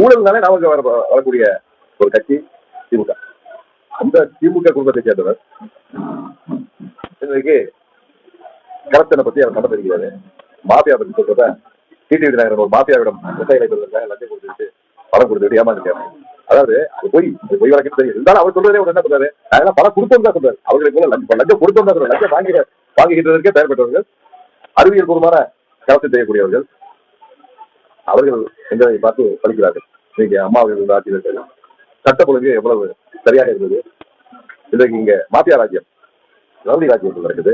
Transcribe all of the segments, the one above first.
ஊழல்னாலே நமக்கு வர வரக்கூடிய ஒரு கட்சி திமுக. அந்த திமுக குடும்பத்தை சேர்ந்தவர். இன்றைக்கு கலத்தனை பத்தி அவர் கடன் தெரிகிறாரு மாபியா பத்தி சொல்றத டிடிவி விநாயகர் ஒரு மாபியாவிடம் விவசாயிகளை பெறுவதற்காக லஞ்சம் கொடுத்துட்டு பணம் கொடுத்துட்டு ஏமாந்துட்டாங்க அதாவது அது போய் போய் வழக்கு தெரியும் இருந்தாலும் அவர் சொல்றதே என்ன சொல்றாரு? அதெல்லாம் பணம் கொடுத்தோம் தான் சொல்றாரு. அவர்களுக்கு லஞ்சம் லஞ்சம் கொடுத்தோம் தான் சொல்றாரு. லஞ்சம் வாங்கி வாங்குகின்றதற்கே தயார்பட்டவர்கள் அறிவியல் பூர்வமான கலத்தை செய்யக்கூடியவர்கள். அவர்கள் எங்களை பார்த்து படிக்கிறார்கள் இன்னைக்கு அம்மா அவர்கள் ஆட்சியில் இருக்கிறது சட்ட ஒழுங்கு எவ்வளவு சரியாக இருந்தது? இன்றைக்கு இங்க மாஃபியா ராஜ்யம் ரவுடி ராஜ்யம் நடக்குது.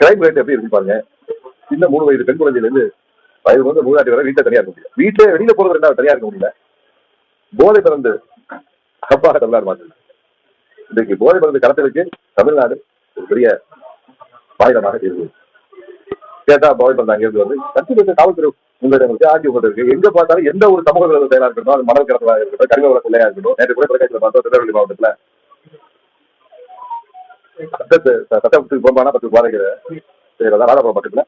கிரைம் ரேட் எப்படி இருக்கு பாருங்க. சின்ன மூணு வயது பெண் குழந்தையிலிருந்து வயது வந்து மூதாட்டி வரை வீட்டுல தனியா இருக்க முடியல. வீட்டுல வெளியில போறது ரெண்டாவது தனியா இருக்க முடியல. போதை பிறந்து அப்பாக தமிழ்நாடு மாற்று இன்றைக்கு போதை பிறந்து கடத்தலுக்கு தமிழ்நாடு ஒரு பெரிய மாநிலமாக இருக்குது கேட்டா போதை பிறந்த அங்கிருந்து வந்து கட்சி காவல்துறை உங்களிடம் இருக்கு ஆட்சி இருக்கு எங்க பார்த்தாலும் எந்த ஒரு சமூக விரோத செயலா இருக்கட்டும் அது மணல் கடத்தலா இருக்கட்டும் கனிம வள கொள்ளையா இருக்கட்டும் நேற்று கூட தொலைக்காட்சியில் பார்த்தோம் திருநெல்வேலி மாவட்டத்துல. சட்டத்து சட்டத்துக்கு புறம்பான பத்து பாதைகள் செய்யறதா ராதாபுரம் பக்கத்துல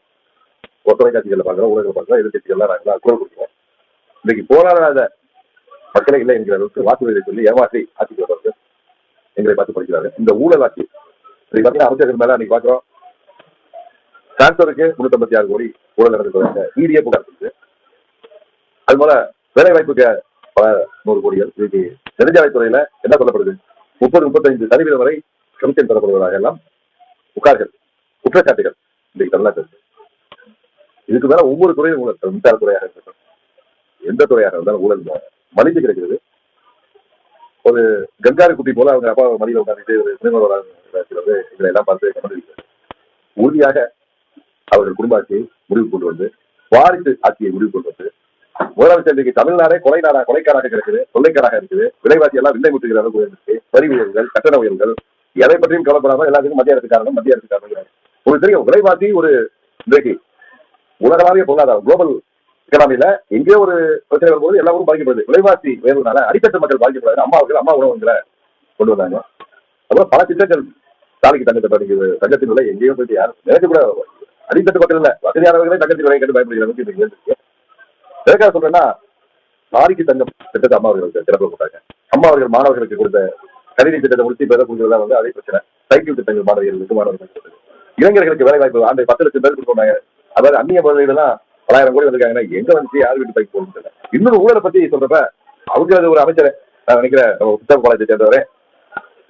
ஒரு தொலைக்காட்சிகளில் பாக்குறோம் ஊழல் பாக்குறோம் எதிர்கட்சிகள்லாம் நாங்கள் குரல் கொடுக்குறோம். இன்னைக்கு போராடாத மக்களே இல்லை என்கிற அளவுக்கு வாக்குறுதியை சொல்லி ஏமாற்றி ஆட்சிக்கு வருவாங்க எங்களை பார்த்து படிக்கிறாங்க இந்த ஊழல் ஆட்சி இன்னைக்கு பார்த்தீங்கன்னா அமைச்சர்கள் மேல அன்னைக்கு பாக்குறோம் டிரான்ஸ்பருக்கு முன்னூத்தி ஆறு கோடி ஊழல் நடந்துக்கிறாங்க ஈடிய புகார் இருக்கு அது போல வேலை வாய்ப்புக்கு பல நூறு கோடிகள். இன்னைக்கு நெடுஞ்சாலைத்துறையில என்ன சொல்லப்படுது? முப்பது முப்பத்தைந்து சதவீதம் வரை கமிஷன் தரப்படுவதாக எல்லாம் புகார்கள் குற்றச்சாட்டுகள் இன்றைக்கு தமிழ்நாட்டில் இதுக்கு மேல ஒவ்வொரு துறையும் ஊழல். மின்சாரத்துறையாக இருக்கட்டும் எந்த துறையாக இருந்தாலும் ஊழல் மலிந்து கிடைக்கிறது ஒரு கங்காரு குட்டி போல அவங்க அப்பா மடியில உட்காந்துட்டு ஒரு சினிமாவில் இதை எல்லாம் பார்த்து கவனிக்கிறார் உறுதியாக அவர்கள் குடும்ப ஆட்சியை முடிவு கொண்டு வந்து வாரிசு ஆட்சியை முடிவு கொண்டு வந்து முதலமைச்சருக்கு தமிழ்நாடே கொலை நாடா கொலைக்காராக இருக்குது கொள்ளைக்காராக இருக்குது. விலைவாசி எல்லாம் வில்லை முட்டுகிற அளவுக்கு இருக்கு. வரி உயர்வுகள் கட்டண உயர்வுகள் எதை பற்றியும் கவலைப்படாமல் எல்லாத்துக்கும் மத்திய அரசு காரணம் மத்திய அரசு காரணம் ஒரு தெரியும் விலைவாசி ஒரு இன்றைக்கு உலகளாவிய பொருளாதாரம் குளோபல் எக்கனாமியில எங்கேயோ ஒரு பிரச்சனை வரும்போது எல்லாரும் பாதிக்கப்படுது. விலைவாசி உயர்வுனால அடித்தட்டு மக்கள் பாதிக்கப்படுறாங்க அம்மா அவர்கள் அம்மா உணவுகளை கொண்டு வந்தாங்க. அப்புறம் பல திட்டங்கள் தாலிக்கு தங்கத்தை படிக்கிறது தங்கத்தின் விலை எங்கேயோ போயிட்டு யாரும் நினைக்க கூட அடித்தட்டு மக்கள் இல்ல. வசதியானவர்களே தங்கத்தின் விலை கண்டு பயன்படுகிற இருக்கு எதுக்காக சொல்றேன்னா தாலிக்கு தங்கம் திட்டத்தை அம்மா அவர்களுக்கு திறப்பு போட்டாங்க. அம்மா அவர்கள் மாணவர்களுக்கு கொடுத்த கணினி திட்டத்தை முடிச்சு பெற கொடுக்கிறதா வந்து அதே பிரச்சனை. சைக்கிள் திட்டங்கள் மாணவர்களுக்கு மாணவர்களுக்கு இளைஞர்களுக்கு வேலை வாய்ப்பு அந்த பத்து லட்சம் பேர் கொடுத்தாங்க அதாவது அந்நிய பகுதிகளெல்லாம் பலாயிரம் கோடி வந்திருக்காங்கன்னா எங்க வந்து யார் வீட்டு பைக் போகணும் தெரியல. இன்னொரு ஊழலை பத்தி சொல்றப்ப அவங்க அது ஒரு அமைச்சர் நான் நினைக்கிறேன் புத்தக காலேஜை சேர்ந்தவரே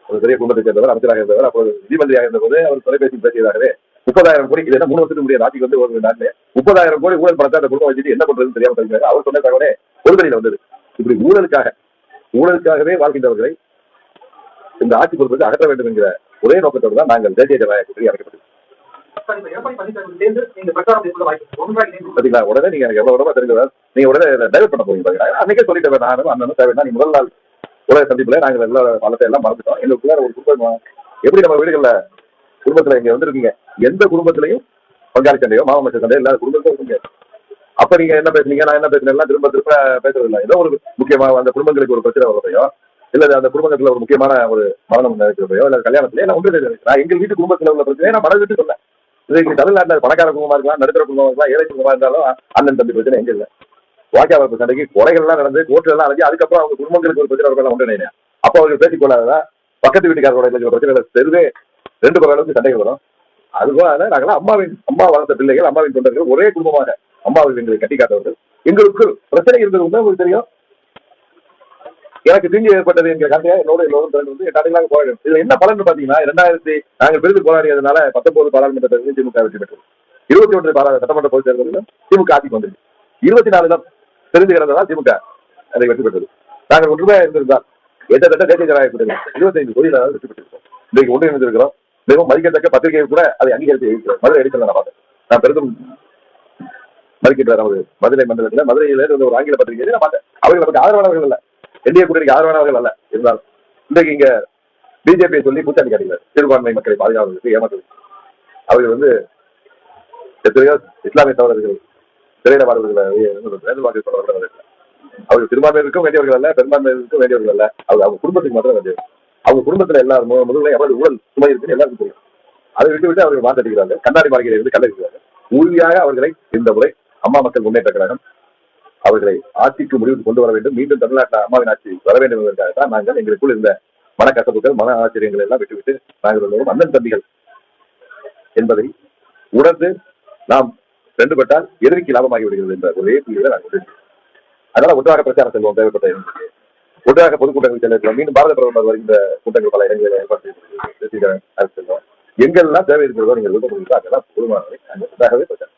ஒரு பெரிய குடும்பத்தை சேர்ந்தவர் அமைச்சராக இருந்தவர் அப்போ நிதிமந்திரியாக இருந்தபோது அவர் தொலைபேசி பேசியதாகவே முப்பதாயிரம் கோடி இது என்ன மூணு வருஷத்துக்கு முடியாது ஆட்சிக்கு வந்து ஒரு நாட்டிலே முப்பதாயிரம் கோடி ஊழல் பணத்தை அந்த குடும்பம் வச்சுட்டு என்ன பண்றதுன்னு தெரியாம தவிர்க்கிறாரு அவர் சொன்ன தகவலே பொதுவெளியில வந்தது. இப்படி ஊழலுக்காக ஊழலுக்காகவே வாழ்கின்றவர்களை இந்த ஆட்சி பொறுப்புக்கு அகற்ற வேண்டும் என்கிற ஒரே நோக்கத்தோடு தான் நாங்கள் தேசிய ஜனநாயக கூட்டணி அழைக்கப்பட்டது பாத்தீங்களா? உடனே நீங்க எனக்கு எவ்வளவு உடம்பா தெரிஞ்சதா? நீங்க உடனே டைவர்ட் பண்ண போறீங்க அன்னைக்கே சொல்லிட்டு நானும் அண்ணனும் தேவைன்னா நீ முதல் நாள் உலக சந்திப்புல நாங்க எல்லா பலத்தை எல்லாம் மறந்துட்டோம். எங்களுக்குள்ள ஒரு குடும்பம் எப்படி நம்ம வீடுகள்ல குடும்பத்துல இங்க வந்துருக்கீங்க. எந்த குடும்பத்திலையும் பங்காளி சண்டையோ மாமச்ச சண்டையோ இல்லாத குடும்பத்தையும் இருக்கீங்க. அப்ப நீங்க என்ன பேசுனீங்க? நான் என்ன பேசுனேன்? திரும்ப திரும்ப பேசுறது இல்லை ஏதோ ஒரு முக்கியமா அந்த குடும்பங்களுக்கு ஒரு பிரச்சனை வர்றதையோ இல்ல அந்த குடும்பத்துல ஒரு முக்கியமான ஒரு மரணம் நடக்கிறதையோ இல்ல கல்யாணத்திலே நான் ஒன்று நான் எங்க வீட்டு குடும்பத்துல உள்ள பிரச்சனையை நான் மனது விட்டு சொன்னேன் இதுக்கு தமிழ்நாட்டில் பணக்கார குடும்பமா இருக்கலாம் நடுத்தர குடும்பமா இருக்கலாம் ஏழை குடும்பமா இருந்தாலும் அண்ணன் தம்பி பிரச்சனை எங்க இல்ல? வாக்கிய சண்டைக்கு கொலைகள் எல்லாம் நடந்து கோர்ட்டு எல்லாம் அழைச்சி அதுக்கப்புறம் அவங்க குடும்பங்களுக்கு ஒரு பிரச்சனை வரலாம் ஒன்று அப்ப அவர்கள் பேசிக்கொள்ளாததான் பக்கத்து வீட்டுக்காரோட இருக்கிற பிரச்சனை தெருவே ரெண்டு பேர் அளவுக்கு சண்டைகள் வரும். அதுபோல நாங்களாம் அம்மாவின் அம்மா வளர்த்த பிள்ளைகள் அம்மாவின் தொண்டர்கள் ஒரே குடும்பமாக அம்மாவுக்கு எங்களை கட்டி காட்டவர்கள் எங்களுக்கு பிரச்சனை இருந்தது உண்மை உங்களுக்கு தெரியும்? எனக்கு தீங்கு ஏற்பட்டது என்கிற காட்டியா என்னோட எல்லோரும் வந்து எட்டு போராடும் போராடி இதுல என்ன பலன் பாத்தீங்கன்னா இரண்டாயிரத்தி நாங்கள் பிரிந்து போராடியதுனால பத்தொன்பது பாராளுமன்ற தேர்தலில் திமுக வெற்றி பெற்றது. இருபத்தி ஒன்று பாரா சட்டமன்ற பொதுத் தேர்தலிலும் திமுக ஆட்சிக்கு வந்தது. இருபத்தி நாலு தான் தெரிந்து கிடந்ததால் திமுக அதை வெற்றி பெற்றது. நாங்கள் ஒன்றுமே இருந்திருந்தால் எட்டத்தட்ட தேசிய ஜனநாயக கூட்டணி இருபத்தைந்து கோடியில் வெற்றி பெற்றிருக்கோம் இன்றைக்கு ஒன்று இருந்திருக்கிறோம் மிகவும் மதிக்கத்தக்க பத்திரிகை கூட அதை அங்கீகரித்து இருக்கிறோம் மதுரை எடிசல் நான் பார்த்தேன். நான் பெரிதும் மதிக்கின்ற நமது மதுரை மண்டலத்தில் மதுரையில இருந்து ஒரு ஆங்கில பத்திரிகை நான் பார்த்தேன். அவர்கள் நமக்கு ஆதரவானவர்கள் அல்ல. இந்திய கூட்டணிக்கு ஆதரவானவர்கள் அல்ல. இருந்தாலும் இன்றைக்கு இங்க பிஜேபியை சொல்லி கூட்டாளி காட்டுகிறார். சிறுபான்மை மக்களை பாதுகாவதற்கு ஏமாற்றுவது. அவர்கள் வந்து எத்தனையோ இஸ்லாமிய சகோதரர்கள் சிறையில வாழ்வர்கள் அவர்கள் சிறுபான்மையிற்கும் வேண்டியவர்கள் அல்ல பெரும்பான்மையிற்கும் வேண்டியவர்கள் அல்ல. அவங்க அவங்க குடும்பத்துக்கு மட்டும் வேண்டியவர்கள். அவங்க குடும்பத்துல எல்லா முதல்ல எவ்வளவு ஊழல் சுமை இருக்குன்னு எல்லாருக்கும் தெரியும். அதை விட்டு விட்டு அவர்கள் மாற்றடிக்கிறார்கள் கண்ணாடி மாளிகையில் இருந்து கல்லடிக்கிறார்கள் உறுதியாக அவர்களை இந்த முறை அம்மா மக்கள் முன்னேற்ற கழகம் அவர்களை ஆட்சிக்கு முடிவுக்கு கொண்டு வர வேண்டும். மீண்டும் தமிழ்நாட்டில் அம்மாவின் ஆட்சி வர வேண்டும் என்பதற்காக தான் நாங்கள் எங்களுக்குள் இருந்த மனக்கசப்புகள் மன ஆச்சரியங்களை எல்லாம் விட்டுவிட்டு நாங்கள் எல்லோரும் அண்ணன் தம்பிகள் என்பதை உணர்ந்து நாம் ரெண்டுபட்டால் எதிரிக்கு லாபமாகி விடுகிறது என்ற ஒரே புள்ளியில நாங்கள் அதனால ஒன்றாக பிரச்சாரம் செல்வோம். தேவைப்பட்ட ஒன்றாக பொதுக்கூட்டங்கள் செல்ல மீண்டும் பாரத பிரதமர் வருகின்ற கூட்டங்கள் பல இடங்களில் ஏற்பாடு செய்திருக்கிறோம். அரசு எங்கெல்லாம் தேவை இருக்கிறதோ நீங்கள் விருப்பம் இருக்கிறதோ அதெல்லாம் பொதுவானவை. அங்கே ஒன்றாகவே பிரச்சாரம்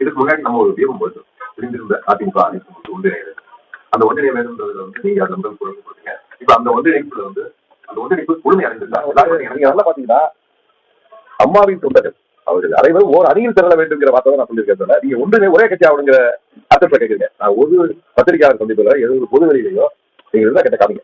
இதுக்கு முன்னாடி நம்ம ஒரு தீபம் போட்டோம். பிரிந்திருந்த அதிமுக அனைத்து ஒன்றிணைவு அந்த ஒன்றிணைவு வேணும்ன்றதுல வந்து நீங்க அதுல முதல் குரல் கொடுத்தீங்க இப்ப அந்த ஒன்றிணைப்புல வந்து அந்த ஒன்றிணைப்பு முழுமை நல்லா பாத்தீங்கன்னா அம்மாவின் தொண்டர்கள் அவர்கள் அனைவரும் ஓர் அணியில் திரள வேண்டும்ங்கிற வார்த்தை நான் சொல்லியிருக்கேன் நீங்க ஒன்றுமே ஒரே கட்சி ஆகணுங்கிற அர்த்தத்தை கேட்குறீங்க. நான் ஒரு பத்திரிகையாளர் சந்திப்புல எது ஒரு பொது வெளியிலையோ நீங்க இருந்தா கிட்ட காமிங்க.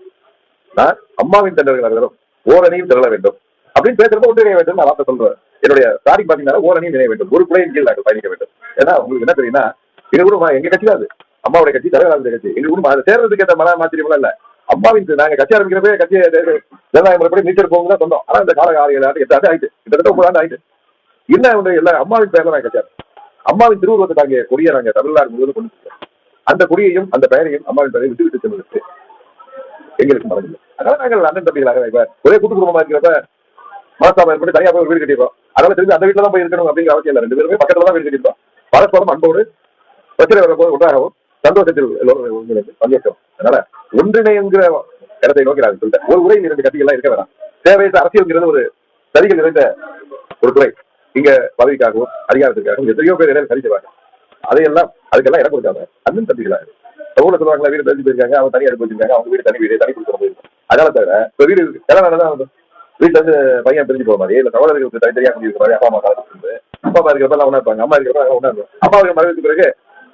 நான் அம்மாவின் தொண்டர்கள் அனைவரும் ஓர் அணியில் திரள வேண்டும் அப்படின்னு பேசுறப்ப ஒன்றிணைய வேண்டும் நான் வார்த்தை சொல்றேன். என்னுடைய சாரி பாத்தீங்கன்னா ஓர் அணியில் இணைய வேண்டும். ஒரு குலையின் கீழ் நாங்கள் பயணிக்க வேண்டும். ஏன்னா உங்களுக்கு என்ன தெரியும்னா எங்க கூட எங்க கட்சி தான் அது. அம்மாவுடைய கட்சி தலைவராக கட்சி. எங்க கூட அதை சேர்றதுக்கு ஏற்ற மன மாத்திரமெல்லாம் இல்ல. அம்மாவின் நாங்க கட்சி ஆரம்பிக்கிறப்பே கட்சி ஜனநாயக முறைப்படி நீச்சல் போகும் தான் சொன்னோம். ஆனா இந்த கால காலையில் எட்டு ஆண்டு ஆயிட்டு? கிட்டத்தட்ட ஒன்பது ஆண்டு ஆயிட்டு. என்ன ஒன்று எல்லா அம்மாவின் பெயர் நாங்க கட்சியார் அம்மாவின் திருவுருவத்தை நாங்க கொடியை நாங்க தமிழ்நாடு முழுவதும் கொண்டு அந்த கொடியையும் அந்த பெயரையும் அம்மாவின் பெயரை விட்டு விட்டு செல்வதற்கு எங்களுக்கு மறந்து அதனால நாங்கள் அண்ணன் தம்பிகளாக இப்ப ஒரே கூட்டு குடும்பமா இருக்கிறப்ப மனசாபம் ஏற்பட்டு தனியா போய் ஒரு வீடு கட்டிப்போம் அதனால தெரிஞ்சு அந்த வீட்டுல தான் போய் இருக்கணும் அப்படிங்கிற அவசியம் இல்லை. ரெண்டு பேருமே பக்கத்துல தான் வீடு கட்டிப்போம் பரஸ்பரம் அன்போடு பிரச்சனை வரும்போது ஒன்றாகவும் சந்தோஷத்தில் எல்லோரும் அதனால ஒன்றிணைங்கிற இடத்தை நோக்கி நான் சொல்லிட்டேன். ஒரு உரை இரண்டு கட்சிகள்லாம் இருக்க வேணாம். தேவையற்ற அரசியல்ங்கிறது ஒரு சரிகள் நிறைந்த ஒரு துறை. இங்க பதவிக்காகவும் அதிகாரத்துக்காகவும் எத்தனையோ பேர் இடையில சரி அதையெல்லாம் அதுக்கெல்லாம் இடம் கொடுக்காம அண்ணன் தம்பிகளா ஊர்ல சொல்லுவாங்களா வீடு தெரிஞ்சு போயிருக்காங்க அவங்க தனி அடுப்பு அவங்க வீடு தனி வீடு தனி கொடுக்க போயிருக்கும் அதனால தவிர இப்ப வீடு கல்யாணம் தான் வீட்டுல இருந்து பையன் பிரிஞ்சு போற மாதிரி இல்ல சகோதரர்களுக்கு தனித்தனியா குடியிருக்கிற மாதிரி அப்பா அம்மா காலத்துல இருந்து அப்பா அம்மா இருக்கிறப்ப எல்லாம் ஒண்ணா இருப்பாங்க அம்மா இருக்கிறப்ப ஒண்ணா இருக்கும் அப்பா அவங்க மறைவுக்கு பிறகு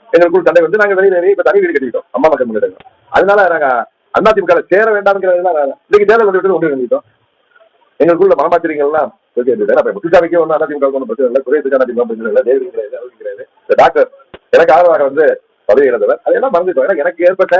எங்களுக்குள் சண்டை வந்து நாங்க வெளியில இப்ப தனி வீடு கட்டிட்டோம் அம்மா மக்கள் முன்னாடி அதனால நாங்க அண்ணா திமுக சேர வேண்டாம்ங்கிறதுனால இன்னைக்கு தேர்தல் வந்து விட்டு ஒன்று கட்டிட்டோம். எங்களுக்குள்ள மனமாச்சரியங்கள் எல்லாம் வந்து ஒன்றும் அண்ணா ஒன்றும் பிரச்சனை இல்லை குறையத்துக்கு அதிமுக பிரச்சனை இல்லை தேவி கிடையாது அவருக்கு கிடையாது இந்த டாக்டர் எனக்கு ஆதரவாக வந்து பதவி இழந்தவர். அதெல்லாம் மறந்துட்டோம். ஏன்னா எனக்கு ஏற்பட்ட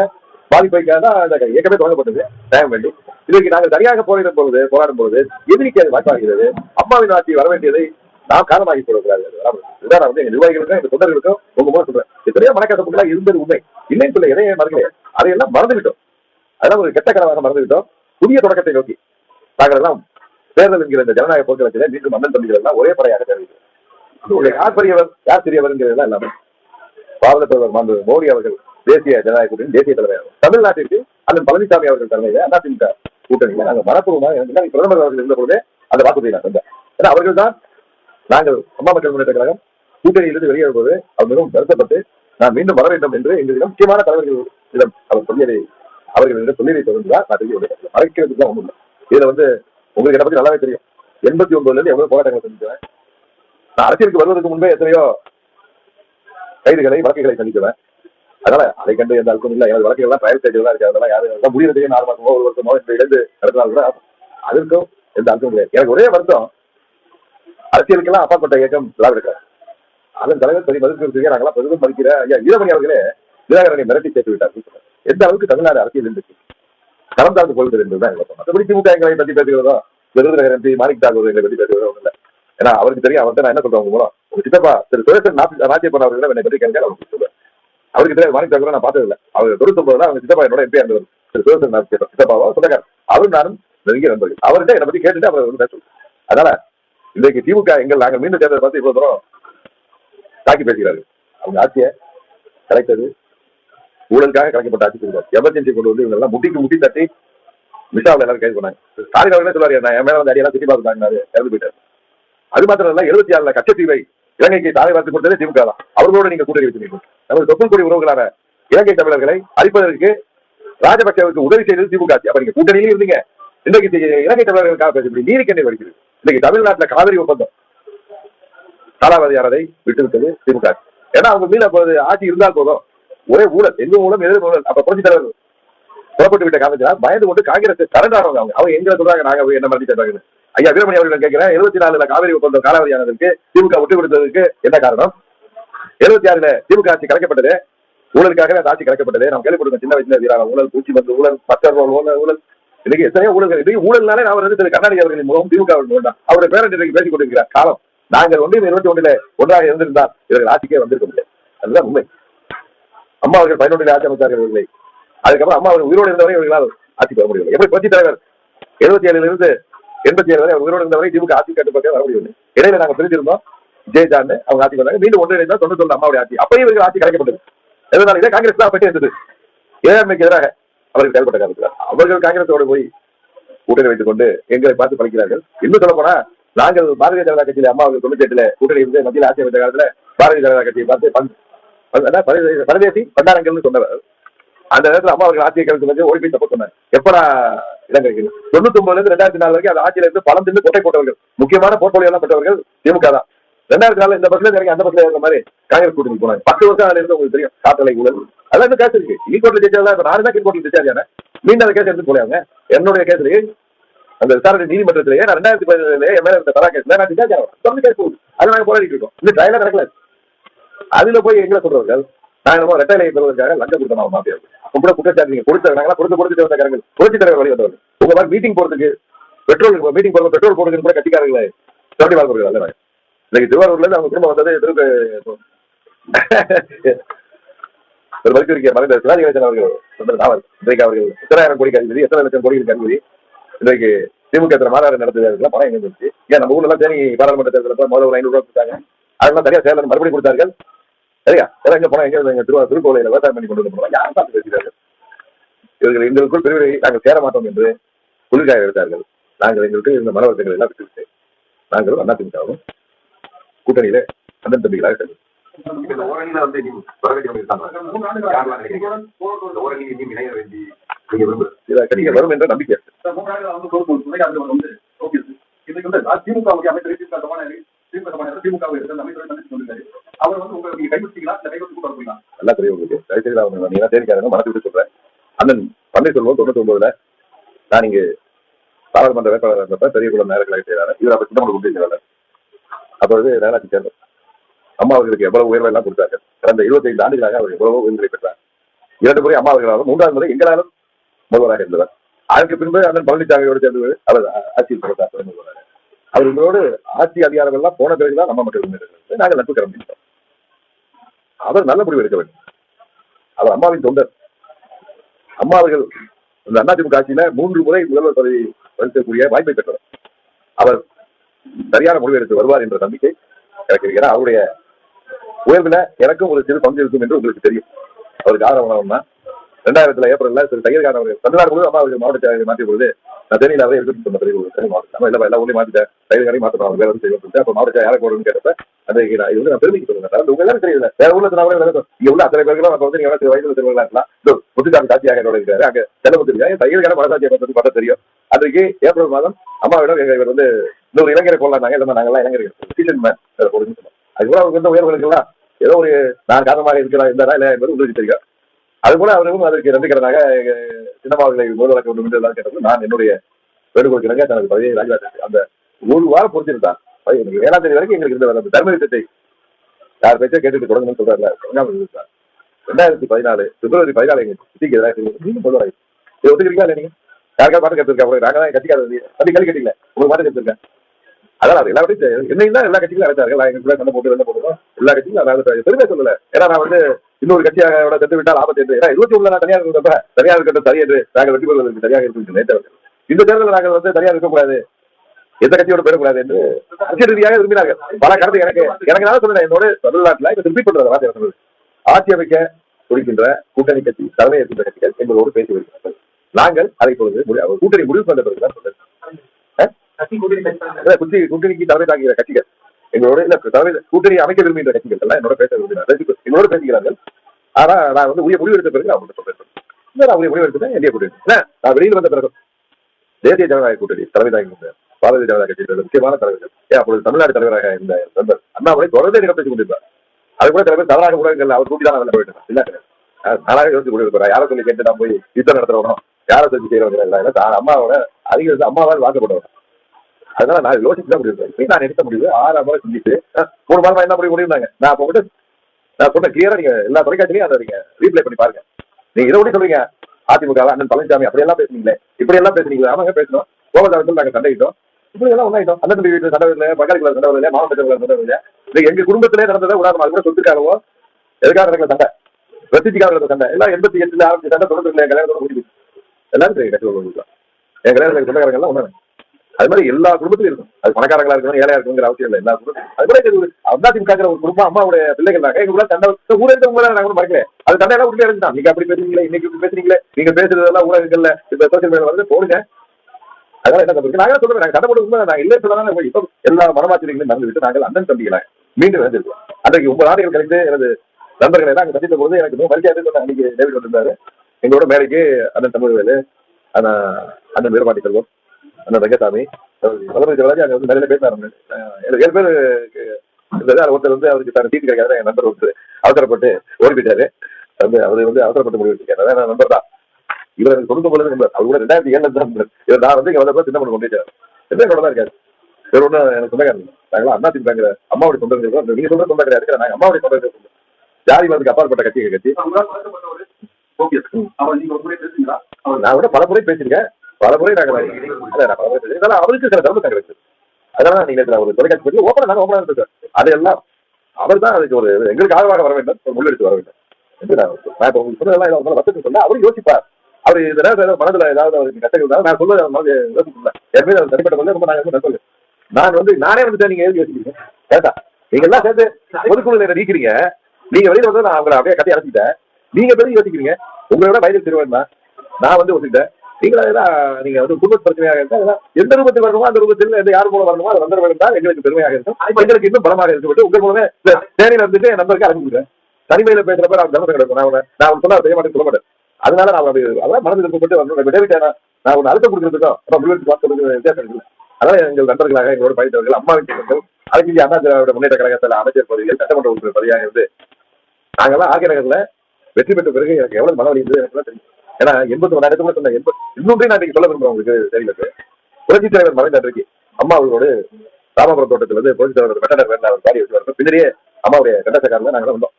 பாதிப்பைக்காக தான் அந்த இயக்கமே தொடங்கப்பட்டது. நியாயம் வேண்டி இதற்கு நாங்கள் சரியாக போராடும் பொழுது போராடும் பொழுது எதிரிக்கு அது வாய்ப்பாகிறது அம்மாவின் ஆட்சி வர வேண்டியதை நாம் காரணமாகி போடக்கூடாது. அது உதாரணம் வந்து எங்க நிர்வாகிகளுக்கும் எங்க தொண்டர்களுக்கும் உங்க மூலம் சொல்றேன். எத்தனையோ மனக்கசப்புகளா இருந்தது உண்மை. இல்லைன்னு சொல்ல எதையே மறக்கலையே. அதையெல்லாம் மறந்துவிட்டோம். அதெல்லாம் ஒரு கெட்ட கனவாக மறந்துவிட்டோம். புதிய தொடக்கத்தை நோக்கி நாங்கள் எல்லாம் தேர்தல் என்கிற இந்த ஜனநாயக போக்குவரத்திலே மீண்டும் அண்ணன் தம்பிகள் எல்லாம் ஒரே படையாக தெரிவிக்கிறோம் யார் பெரியவர் யார் சிறியவர்ங்கிறதெல்லாம் எல்லாமே பாரத பிரதமர் மாண்பு மோடி அவர்கள் தேசிய ஜனநாயக கூட்டணி தேசிய தலைவர். தமிழ்நாட்டிற்கு அண்ணன் பழனிசாமி அவர்கள் தலைமையில அதிமுக கூட்டணியில நாங்கள் மனப்பூர்வமாக எனக்கு பிரதமர் அவர்கள் இருந்த பொழுதே அந்த வாக்குறுதியை நான் செஞ்சேன் ஏன்னா அவர்கள் தான் நாங்கள் அம்மா மக்கள் முன்னேற்ற கழகம் கூட்டணியிலிருந்து வெளியேறும் போது அவர் மிகவும் வருத்தப்பட்டு நான் மீண்டும் வர வேண்டும் என்று எங்களிடம் முக்கியமான தலைவர்களிடம் அவர் சொல்லியதை அவர்களிடம் சொல்லியதை தொடர்ந்து தான் நான் தெரிவிக்க மறைக்கிறதுக்கு தான் ஒன்றும் இல்லை. இதுல வந்து உங்களுக்கு என்ன பத்தி நல்லாவே தெரியும். எண்பத்தி ஒன்பதுல இருந்து எவ்வளவு போராட்டங்களை செஞ்சேன் நான் அரசியலுக்கு வருவதற்கு முன்பே எத்தனையோ கைதுகளை வழக்குகளை சந்திக்குவேன் அதனால அதை கண்டு எந்த அழுக்கும் இல்லை. எனது வழக்குகள் எல்லாம் ட்ரையல் ஸ்டேஜில் தான் இருக்கு. அதெல்லாம் யாரும் எல்லாம் நாலு மாசமோ ஒரு வருஷமோ இந்த இழந்து நடத்தினால் கூட அதற்கும் எந்த அழுக்கும் கிடையாது எனக்கு ஒரே வருத்தம் அரசியலுக்கெல்லாம் அப்பாற்பட்ட இயக்கம் திராவிட கழகம். அதன் தலைவர் பெரிய மதிப்பிற்கு நாங்களாம் பெரிதும் மதிக்கிற ஐயா வீரமணி அவர்களே தினகரனை மிரட்டி சேர்த்து விட்டார். எந்த அளவுக்கு தமிழ்நாடு அரசியல் இருந்துச்சு களம் தாழ்ந்து போகிறது என்பதுதான் எங்களுக்கு மற்றபடி திமுக எங்களை பற்றி பேசுகிறதோ விருதுநகர் எம்பி மாணிக் தாக்கூர் எங்களை பற்றி பேசுகிறதோ ஒன்றும் இல்லை. ஏன்னா அவருக்கு தெரியும் அவர்கிட்ட நான் என்ன சொல்றேன் உங்க மூலம்? உங்க சித்தப்பா திரு சுரேசன் நாச்சியப்பன் அவர்களிடம் என்னை பற்றி கேட்க அவருக்கு சொல்லுவேன் அவருக்கு தெரியாது மாணிக் தாக்கூர் நான் பார்த்ததில்லை. அவர் தொண்ணூத்தி ஒன்பதுல அவங்க சித்தப்பா என்னோட எம்பி இருந்தவர். திரு சுரேசன் நாச்சியப்பன் சித்தப்பாவோ? சொந்தக்காரர் அவரும் நானும் நெருங்கிய நண்பர்கள். அவர்கிட்ட என்னை பற்றி கேட்டுட்டு அவர் வந்து பேசுவோம் அதனால இன்றைக்கு திமுக எங்கள் நாங்கள் மீண்டும் தேர்தலை பார்த்து இவ்வளவு தூரம் தாக்கி பேசுகிறார்கள். அவங்க ஆட்சியை கலைத்தது ஊழலுக்காக கலைக்கப்பட்ட ஆட்சி கொடுத்தார் எமர்ஜென்சி கொண்டு வந்து இவங்க எல்லாம் முட்டிக்கு முட்டி தட்டி மிஷாவில் எல்லாரும் கைது பண்ணாங்க. ஸ்டாலின் அவர்களே சொல்லுவாரு நான் என் மேல வந்து அடியெல்லாம் சுற்றி பார்த்துட்டாங்க இறந்து போயிட்டாரு. அது மாத்திரம் இல்ல எழுபத்தி ஆறுல கச்சத்தீவை இலங்கைக்கு தாரை பார்த்து கொடுத்ததே திமுக தான். அவர்களோட நீங்க கூட்டணி வச்சிருக்கீங்க நமது கூடிய உறவுகளான இலங்கை தமிழர்களை அழிப்பதற்கு ராஜபக்சேவுக்கு உதவி செய்தது திமுக. ஆட்சி அப்ப நீங்க கூட்டணியிலும் இருந்தீங்க. இன்றைக்கு இலங்கை தமிழர்களுக்காக பேசப்படி நீதிக்கண்ணை வருகிறது இன்னைக்கு தமிழ்நாட்டுல காவிரி ஒப்பந்தம். காலாவதியானதை விட்டுவிட்டது திமுக. ஆட்சி. ஏன்னா அவங்க மீன அப்போது ஆட்சி இருந்தால் போதும். ஒரே ஊழல் எங்க மூலம் எதிர் ஊழல். அப்ப புரட்சி தலைவர் புறப்பட்டு விட்ட காரணத்தினால் பயந்து கொண்டு காங்கிரஸ் கரண்டாடுவாங்க அவங்க. அவங்க எங்களை சொல்றாங்க நாங்க என்ன மாதிரி சொல்றாங்க ஐயா வீரமணி அவர்கள் கேட்கிறேன் எழுபத்தி நாலுல காவிரி ஒப்பந்தம் காலாவதியானதற்கு திமுக விட்டு கொடுத்ததுக்கு என்ன காரணம்? எழுபத்தி ஆறுல திமுக ஆட்சி கலைக்கப்பட்டது ஊழலுக்காகவே அந்த ஆட்சி கலைக்கப்பட்டது. கேள்வி கொடுக்க சின்ன வயசுல வீரான ஊழல் பூச்சி மருந்து ஊழல் பச்சை ஊழல் ஊழல். இன்னைக்கு எத்தனையோ ஊழல்கள் இன்றைக்கு ஊழல்னாலே நான் வந்து திரு கண்ணாடி அவர்களின் முகம் திமுக அவர்கள் முகம் தான். அவருடைய பேரன் இன்றைக்கு பேசிக் கொண்டிருக்கிறார். காலம். நாங்கள் ஒன்றியம் இருபத்தி ஒன்றில ஒன்றாக இருந்திருந்தால் இவர்கள் ஆட்சிக்கே வந்திருக்க முடியாது. அதுதான் உண்மை. அம்மா அவர்கள் பதினொன்றில் ஆட்சி அமைத்தார்கள் இவர்களை அதுக்கப்புறம் அம்மா அவர் உயிரோடு இருந்தவரை இவர்களால் ஆட்சி பெற முடியவில்லை. எப்படி புரட்சி தலைவர் எழுபத்தி ஏழுல இருந்து எண்பத்தி ஏழு வரை அவர் உயிரோடு இருந்தவரை திமுக ஆட்சி கட்டுப்பாட்டே வர முடியவில்லை. இடையில நாங்கள் பிரிஞ்சிருந்தோம். ஜெயஜான் அவங்க ஆட்சி பண்ணாங்க மீண்டும் ஒன்றிணைந்தா தொண்ணூத்தி ஒன்று அம்மாவுடைய ஆட்சி. அப்பயும் இவர்கள் ஆட்சி கலைக்கப்பட்டது. எதனால? இதே காங்கிரஸ் தான் பற்றி இருந்தது ஏழாமைக்கு எதிராக அவர்கள் செயல்பட்ட காரணத்தில் அவர்கள் காங்கிரஸோடு போய் கூட்டணி வைத்துக் கொண்டு எங்களை பார்த்து பழிக்கிறார்கள் இன்னும் சொல்ல போனா நாங்கள் பாரதிய ஜனதா கட்சியில அம்மா அவர்கள் தொண்ணூத்தி எட்டுல கூட்டணி இருந்து மத்தியில் ஆட்சி அமைத்த காலத்துல பாரதிய ஜனதா கட்சியை பார்த்து பரதேசி பண்டாரங்கள்னு சொன்னவர். அந்த நேரத்துல அம்மா அவர்கள் ஆட்சியை கழித்து வந்து ஓடி போய் தப்பு சொன்னாங்க எப்படா இடம் தொண்ணூத்தி ஒன்பதுல இருந்து ரெண்டாயிரத்தி நாலு வரைக்கும் அந்த ஆட்சியில இருந்து பலம் தின்னு கொட்டை போட்டவர்கள் முக்கியமான போர்ட்போலியோ எல்லாம் பெற்றவர்கள் திமுக தான். ரெண்டாயிரத்தி நாலு இந்த பஸ்ல இறங்கி அந்த பஸ்ல இருக்கிற மாதிரி காங்கிரஸ் கூட்டணி போனாங்க. பத்து வருஷம் அதுல இருந்து உங்களுக்கு தெரியும் காத்தலை ஊழல். அதெல்லாம் இந்த கேஸ் இருக்கு. E ஈகோட்ல ஜெயிச்சதா இப்ப நானே தான் கீழ்கோட்டில் டிஸ்சார்ஜ் ஆனேன் மீண்டும் அந்த கேஸ் எடுத்து போலாங்க என்னுடைய கேஸ்லயே அந்த விசாரணை நீதிமன்றத்திலேயே நான் ரெண்டாயிரத்தி பதினேழுல என் மேல இருந்த தரா கேஸ்ல நான் டிஸ்சார்ஜ் ஆகிறேன் தொடர்ந்து கேஸ் போகுது. அது நாங்க போராடிட்டு இருக்கோம். இந்த ட்ரையலா நடக்கல. அதுல போய் எங்களை சொல்றவர்கள் நாங்க ரெட்டை ரெட்டைலை பெறுவதற்காக லஞ்சம் கொடுத்தோம் மாப்பியா அப்ப கூட குற்றச்சாட்டு நீங்க கொடுத்த நாங்களா கொடுத்து கொடுத்துட்டு வந்த கரங்கள் புரட்சி தலைவர் வழி வந்தவர்கள் உங்க மாதிரி மீட்டிங் போறதுக்கு பெட்ரோல் மீட்டிங் போறது பெட்ரோல் போடுறதுக்கு கூட கட்சிக்காரங்களை தோண்டி பார்க்கறது இன்னைக்கு திருவாரூர்ல இருந்து அவங்க திரும்ப வந்தது திரும்ப ஒரு மருத்துவருக்கு மறைந்த சிவாஜி கணேசன் அவர்கள் சொன்ன இன்றைக்கு அவர்கள் எத்தனாயிரம் கோடி கருதி எத்தனை லட்சம் கோடி கருதி இன்றைக்கு திமுக எத்தனை மாநாடு நடத்துவதற்கு பணம் எங்க இருந்துச்சு? ஏன் நம்ம ஊர்ல எல்லாம் தேனி பாராளுமன்ற தேர்தலில் முதல்ல ஒரு ஐநூறு ரூபா கொடுத்தாங்க. அதெல்லாம் தனியாக சேலம் மறுபடியும் கொடுத்தார்கள். சரியா? எங்க போனா எங்க எங்க திருவா திருக்கோயில விவசாயம் பண்ணி கொண்டு வந்து யாரும் பார்த்து பேசுகிறார்கள் இவர்கள் எங்களுக்குள் பிரிவினை நாங்கள் சேர மாட்டோம் என்று குளிர்காய எடுத்தார்கள். நாங்கள் எங்களுக்கு இந்த மனவர்த்தங்களை எல்லாம் விட்டுவிட்டு நாங்களும் அண்ணா திமுகவும் கூட்டணியில அண்ணன் தம்பிகளாக செல்வோம். வரும் என்ற நம்பிக்கை. திமுக அவர் வந்து கைவிட்டீங்களா இல்ல கைவிட்டு நல்லா தெரியும் உங்களுக்கு. தயவுசெய்து அவங்க நீங்க தேடிக்காரங்க மனசு விட்டு சொல்றேன். அண்ணன் பன்னீர்செல்வம் தொண்ணூத்தி ஒன்பதுல நான் இங்கு பாராளுமன்ற வேட்பாளர் இருந்தப்ப பெரிய குளம் நேரங்களை செய்யறாரு இவர் அப்ப சின்னமலை கொண்டு செய்யறாரு அப்பொழுது நகராட்சி சேர்ந்தோம் அம்மா அவர்களுக்கு எவ்வளவு உயர்வு எல்லாம் கொடுத்தாங்க கடந்த இருபத்தைந்து ஆண்டுகளாக அவர் எவ்வளவோ உயர்வுகளை பெற்றார். இரண்டு முறை அம்மா அவர்களாலும் மூன்றாவது முறை எங்களாலும் முதல்வராக இருந்தவர். அதற்கு பின்பு அண்ணன் பழனிசாமியோடு சேர்ந்து அவர் ஆட்சியில் பிறந்தார் முதல்வராக அவர் ஆட்சி அதிகாரம் எல்லாம் போன பிறகுதான் நம்ம மக்கள் இருந்தது. நாங்கள் நட்பு கிளம்பிட்டோம் அவர் நல்ல முடிவு எடுக்க வேண்டும். அவர் அம்மாவின் தொண்டர். அம்மா அவர்கள் இந்த அதிமுக ஆட்சியில மூன்று முறை முதல்வர் பதவி வகிக்கக்கூடிய வாய்ப்பை பெற்றவர். அவர் சரியான முடிவு எடுத்து வருவார் என்ற நம்பிக்கை எனக்கு ஏன்னா அவருடைய உயர்வுல எனக்கும் ஒரு சிறு பங்கு இருக்கும் என்று உங்களுக்கு தெரியும். அவருக்கு ஆரம்பம்னா ரெண்டாயிரத்துல ஏப்ரல்ல திரு தையர்காரன் அவர்கள் தமிழ்நாடு முழு அம்மா அவர்கள் மாவட்ட செயலாளரை மாற்றிய பொழுது நான் தேனியில் அவரை சொன்ன நம்ம எல்லா ஊர்லயும் மாத்திட்டேன். தையர்காரையும் மாற்றணும் அவங்க வேற வந்து செய்வோம் சொல்லிட்டு அப்ப யாரை போடணும்னு கேட்டப்ப அந்த இது வந்து நான் பெருமைக்கு சொல்லுங்க அது உங்க எல்லாரும் தெரியல வேற ஊர்ல சொன்னா இங்க உள்ள அத்தனை பேர்களும் அப்ப வந்து நீங்க வேணா வயதுல திருவிழா இருக்கலாம். இதோ முத்துசாமி சாட்சியாக என்னோட இருக்காரு. அங்க செலவு தெரியாது தையர்கார மனசாட்சியை பத்தி பார்த்தா தெரியும். அன்றைக்கு ஏப்ரல் மாதம் அம்மாவிடம் எங்க இவர் வந்து இன்னொரு இளைஞரை போடலாங்க இல்ல நாங்கெல்லாம் இளைஞர்கள் சீசன் மேன் போடுன்னு சொன்னோம். அதுக்கப்புறம் அவங்க வந்து உயர்வுகளுக்கெல்லாம் ஏதோ ஒரு நான் காரணமாக இருக்கிறா இருந்தாரா இல்லையா என்பது உங்களுக்கு தெரியும். அது போல அவரும் அதற்கு நம்பிக்கிறதாக சின்னமாவர்களை முதல்வராக வேண்டும் என்று எல்லாம் கேட்டது நான் என்னுடைய வேண்டுகோள் கிடங்க தனது பதவியை ராஜினாமா அந்த ஒரு வாரம் பொறுத்திருந்தான். ஏழாம் தேதி வரைக்கும் எங்களுக்கு இருந்த அந்த தர்ம யுத்தத்தை யார் பேச்சா கேட்டுட்டு தொடங்கணும்னு சொல்றாரு ரெண்டாயிரத்தி பதினாலு பிப்ரவரி பதினாலு எங்க சிட்டிக்கு எதிராக நீங்க சொல்லுவாங்க இதை ஒத்துக்கிறீங்களா நீங்க? யாருக்காவது பாட்டு கத்துருக்கா நாங்க தான் கட்சிக்காரர் அப்படி கேள்வி கேட்டீங்களா? உங்களுக்கு பாட்டு கத்துருக்கேன் அதான் எல்லா கட்சியும் என்னையும் தான் எல்லா கட்சிகளும் அழைச்சார்கள். நான் சண்டை போட்டு வெளில போடுவோம் எல்லா கட்சியும் அதாவது பெருமை சொல்லல. ஏன்னா நான் வந்து இன்னொரு கட்சியாக சென்று விட்டால் ஆபத்து என்று. ஏன்னா இருபத்தி ஒண்ணுல நான் தனியாக இருக்கிறப்ப தனியாக இருக்கட்டும் சரி என்று நாங்கள் வெற்றி பெறுவதற்கு சரியாக இருக்கும் இந்த தேர்தலில் நாங்கள் வந்து தனியாக இருக்கக்கூடாது. எந்த கட்சியோட பெறக்கூடாது என்று அரசியல் ரீதியாக விரும்பினார்கள். பல கடந்து எனக்கு. எனக்கு நான் சொல்றேன். என்னோட தமிழ்நாட்டில் இப்ப திருப்பி பண்றது வார்த்தை சொன்னது ஆட்சி அமைக்க துடிக்கின்ற கூட்டணி கட்சி தலைமை இருக்கின்ற கட்சிகள் எங்களோடு பேசி வருகிறார்கள். நாங்கள் அதை பொழுது கூட்டணி முடிவு பண்ண பிறகுதான் சொல்றேன். கூட்டணி கூட்டணிக்கு தலைமை தாங்குகிற கட்சிகள். எங்களோட இல்ல தலைமை கூட்டணி அமைக்க விரும்புகின்ற கட்சிகள் எல்லாம் என்னோட பேச விரும்பினார்கள் என்னோட பேசுகிறார்கள். ஆனா நான் வந்து உரிய முடிவு எடுத்த பிறகு நான் சொல்றேன். நான் உரிய முடிவு எடுத்தேன் இந்திய கூட்டணி. நான் வெளியில் வந்த பிறகு தேசிய ஜனநாயக கூட்டணி தலைமை பாரதிய ஜனதா கட்சியில் முக்கியமான தலைவர்கள். ஏன் அப்பொழுது தமிழ்நாடு தலைவராக இருந்த நண்பர் அண்ணாமலை தொடர்ந்து என்னிடம் கொண்டிருந்தார் அது கூட தலைவர் தவறாக ஊடகங்கள் அவர் கூட்டி தான் வெளில போயிட்டு இல்ல நானாக யோசிச்சு யாரை சொல்லி கேட்டு நான் போய் யுத்தம் நடத்துறவனும் யாரை சொல்லி செய்யறவங்க இல்லை அம்மாவோட அதிக அம்மாவால் வாக்கப்பட்டவன் அதனால நான் யோசிச்சு தான் முடிவு இப்ப நான் எடுத்த முடிவு ஆறாம் முறை செஞ்சுட்டு மூணு மாதமா என்ன முடிவு முடிவுனாங்க நான் அப்ப மட்டும் நான் சொன்ன கிளியரா நீங்க எல்லா தொலைக்காட்சியிலையும் அதை நீங்க ரீப்ளை பண்ணி பாருங்க. நீங்க இதை விட சொல்றீங்க? அதிமுக அண்ணன் பழனிசாமி அப்படி எல்லாம் பேசுனீங்களே. இப்படி எல்லாம் பேசுனீங்களா. அவங்க பேசணும் கோபதாரத்தில் நாங்க சண்டையிட்டோம். இப்படி எல்லாம் ஒன்றாயிட்டோம் அண்ணன் தம்பி வீட்டு சண்டை இல்லை பங்காளிக்குள்ள சண்டை வரல மாவட்டத்தில் சண்டை இல்லை இது எங்க குடும்பத்திலே நடந்ததை உதாரணம் அது கூட சொத்துக்காகவோ எதுக்காக நடக்கிற சண்டை. பிரசித்திக்காக நடந்த சண்டை. எல்லாம் எண்பத்தி எட்டுல ஆரம்பிச்ச சண்டை தொடர்ந்து இல்லை கல்யாணத்தோட முடிஞ்சு எல்லாரும் தெரியும் கட்சி என் கல்யாணத்துக்கு சொந்தக்காரங்க எல்லாம் ஒன்றாங்க அது மாதிரி எல்லா குடும்பத்திலும் இருக்கும். அது பணக்காரங்களா இருக்கணும் ஏழையா இருக்கணுங்கிற அவசியம் இல்லை. எல்லா குடும்பம் அது மாதிரி அண்ணா திமுக ஒரு குடும்பம் அம்மாவுடைய பிள்ளைகள் எங்க கூட ஊரே ஊர உங்களை நாங்க மறக்கல. அது சண்டையெல்லாம் உடனே இருந்தா நீங்க அப்படி பேசுறீங்களே இன்னைக்கு இப்படி பேசுறீங்களே நீங்க பேசுறதெல்லாம் ஊடகங்கள்ல இப்ப சோசியல் மீடியா வந்து போடுங்க. அதனால என்ன தப்பு நாங்க சொல்லுவேன் நாங்க சண்டை போட்டு உண்மை நாங்க இல்லை சொல்லலாம் இப்ப எல்லா மனமாச்சரியங்களும் நடந்து விட்டு நாங்கள் அண்ணன் தம்பிகளை மீண்டும் வந்திருக்கோம் அன்றைக்கு ஒன்பது ஆண்டுகள் கழிந்து எனது நண்பர்களை தான் அங்க சந்தித்த போது எனக்கு மிகவும் மரியாதை அன்னைக்கு டேவிட் வந்திருந்தாரு. எங்களோட மேடைக்கு அண்ணன் தமிழ்வேலு அண்ணன் அண்ணன் வீரபாண்டி செல்வம். அண்ணன் ரங்கசாமி வளர்ச்சி சிவராஜ் அங்க வந்து நிறைய பேசினாரு ஏழு பேர் ஒருத்தர் வந்து அவருக்கு தன் சீட்டு கிடைக்காத என் நண்பர் ஒருத்தர் அவசரப்பட்டு ஓடி போயிட்டாரு வந்து அவர் வந்து அவசரப்பட்டு முடிவு எடுத்துக்காரு அதான் நண்பர் தான். இவர் எனக்கு கொடுக்கும் பொழுது நண்பர். அவர் கூட ரெண்டாயிரத்தி ஏழுல தான் இவர் நான் வந்து இங்க வந்தப்ப சின்ன பண்ண கொண்டு சின்ன கூட தான் இருக்காரு. இவர் ஒன்றும் எனக்கு சொந்தக்காரங்க நாங்களாம் அண்ணா திமுக அம்மாவுடைய சொந்தங்கள் நீங்க சொல்ற கிடையாது நாங்க அம்மாவுடைய சொந்தங்கள் ஜாதி மதத்துக்கு அப்பாற்பட்ட கட்சி எங்க கட்சி நான் விட பல முறை பேசியிருக்கேன். பல முறை நாங்க அவருக்கு சில தர்ம சங்கம் அதனால நீங்க இதுல ஒரு தொலைக்காட்சி பற்றி ஓப்பனா நாங்க ஓப்பனா இருக்கு அதெல்லாம் அவர் தான் அதுக்கு ஒரு எங்களுக்கு ஆதரவாக வர வேண்டும். ஒரு முன்னெடுத்து வர வேண்டும். என்று நான் நான் இப்ப உங்களுக்கு சொன்னதெல்லாம் ஏதாவது வசதி சொல்ல அவரும் யோசிப்பார். அவர் இந்த நேரத்தில் ஏதாவது மனதுல ஏதாவது அவருக்கு கஷ்டம் இருந்தாலும் நான் சொல்வது அவர் மனது யோசிக்கல என் மீது அவர் தனிப்பட்ட முறையில் ரொம்ப நான் ரொம்ப நான் வந்து நானே வந்துட்டேன் நீங்க எதுக்கு யோசிக்கிறீங்க? கேட்டா நீங்க எல்லாம் சேர்ந்து பொதுக்குழு என்ன நீக்கிறீங்க. நீங்க வெளியில வந்து நான் அவங்களை அப்படியே கட்டி அடைச்சிட்டேன் நீங்க பெரிய யோசிக்கிறீங்க. உங்களோட வயதில் திருவன் தான் நான் வந்து ஒத்துக்கிட்டேன். நீங்களா ஏதாவது நீங்க வந்து குடும்ப பிரச்சனையாக இருந்தா அதெல்லாம் எந்த ரூபத்தில் வரணுமோ அந்த ரூபத்தில் எந்த யார் மூலம் வரணுமோ அது வேண்டும் தான் எங்களுக்கு பெருமையாக இருக்கும். எங்களுக்கு இன்னும் பலமாக இருக்கப்பட்டு உங்கள் மூலமே தேனியில இருந்துட்டு என் நண்பருக்கு அனுப்பிவிடுறேன் தனிமையில நான் தர்மத்தை கிடக்கும் நான் நான் அவன் சொன்னா செய்ய மாட்டேன் சொல்ல மாட்டேன் அதனால நான் அப்படி அதான் மனதில் இருக்கப்பட்டு வரணும். டேவிட் நான் ஒன்று அழுத்தம் அப்புறம் வித்தியாசம் இருக்குல்ல. அதனால எங்கள் நண்பர்களாக எங்களோட பயணித்தவர்கள் அம்மா வீட்டு அனைத்து அண்ணா திராவிட முன்னேற்ற கழகத்தில் அமைச்சர் பதவிகள் சட்டமன்ற உறுப்பினர் பதவியாக இருந்து நாங்கெல்லாம் ஆகிய நகர்ல வெற்றி பெற்ற பிறகு எனக்கு எவ்வளவு மன வலி இருந்தது எனக்கு தெரியும். ஏன்னா எண்பத்தி ஒரு நேரத்துக்குள்ள சொன்ன எண்பது இன்னொன்றையும் நான் இன்னைக்கு சொல்ல விரும்புறேன் உங்களுக்கு தெரியல புரட்சி தலைவர் மறைந்த அன்றைக்கு அம்மா அவர்களோடு ராமபுரம் தோட்டத்தில் இருந்து புரட்சி தலைவர் வெட்டனர் வேண்டாம் அவர் பாடி வச்சு வரப்ப பின்னாடியே அம்மாவுடைய கண்டசக்காரில் நாங்கள் வந்தோம்.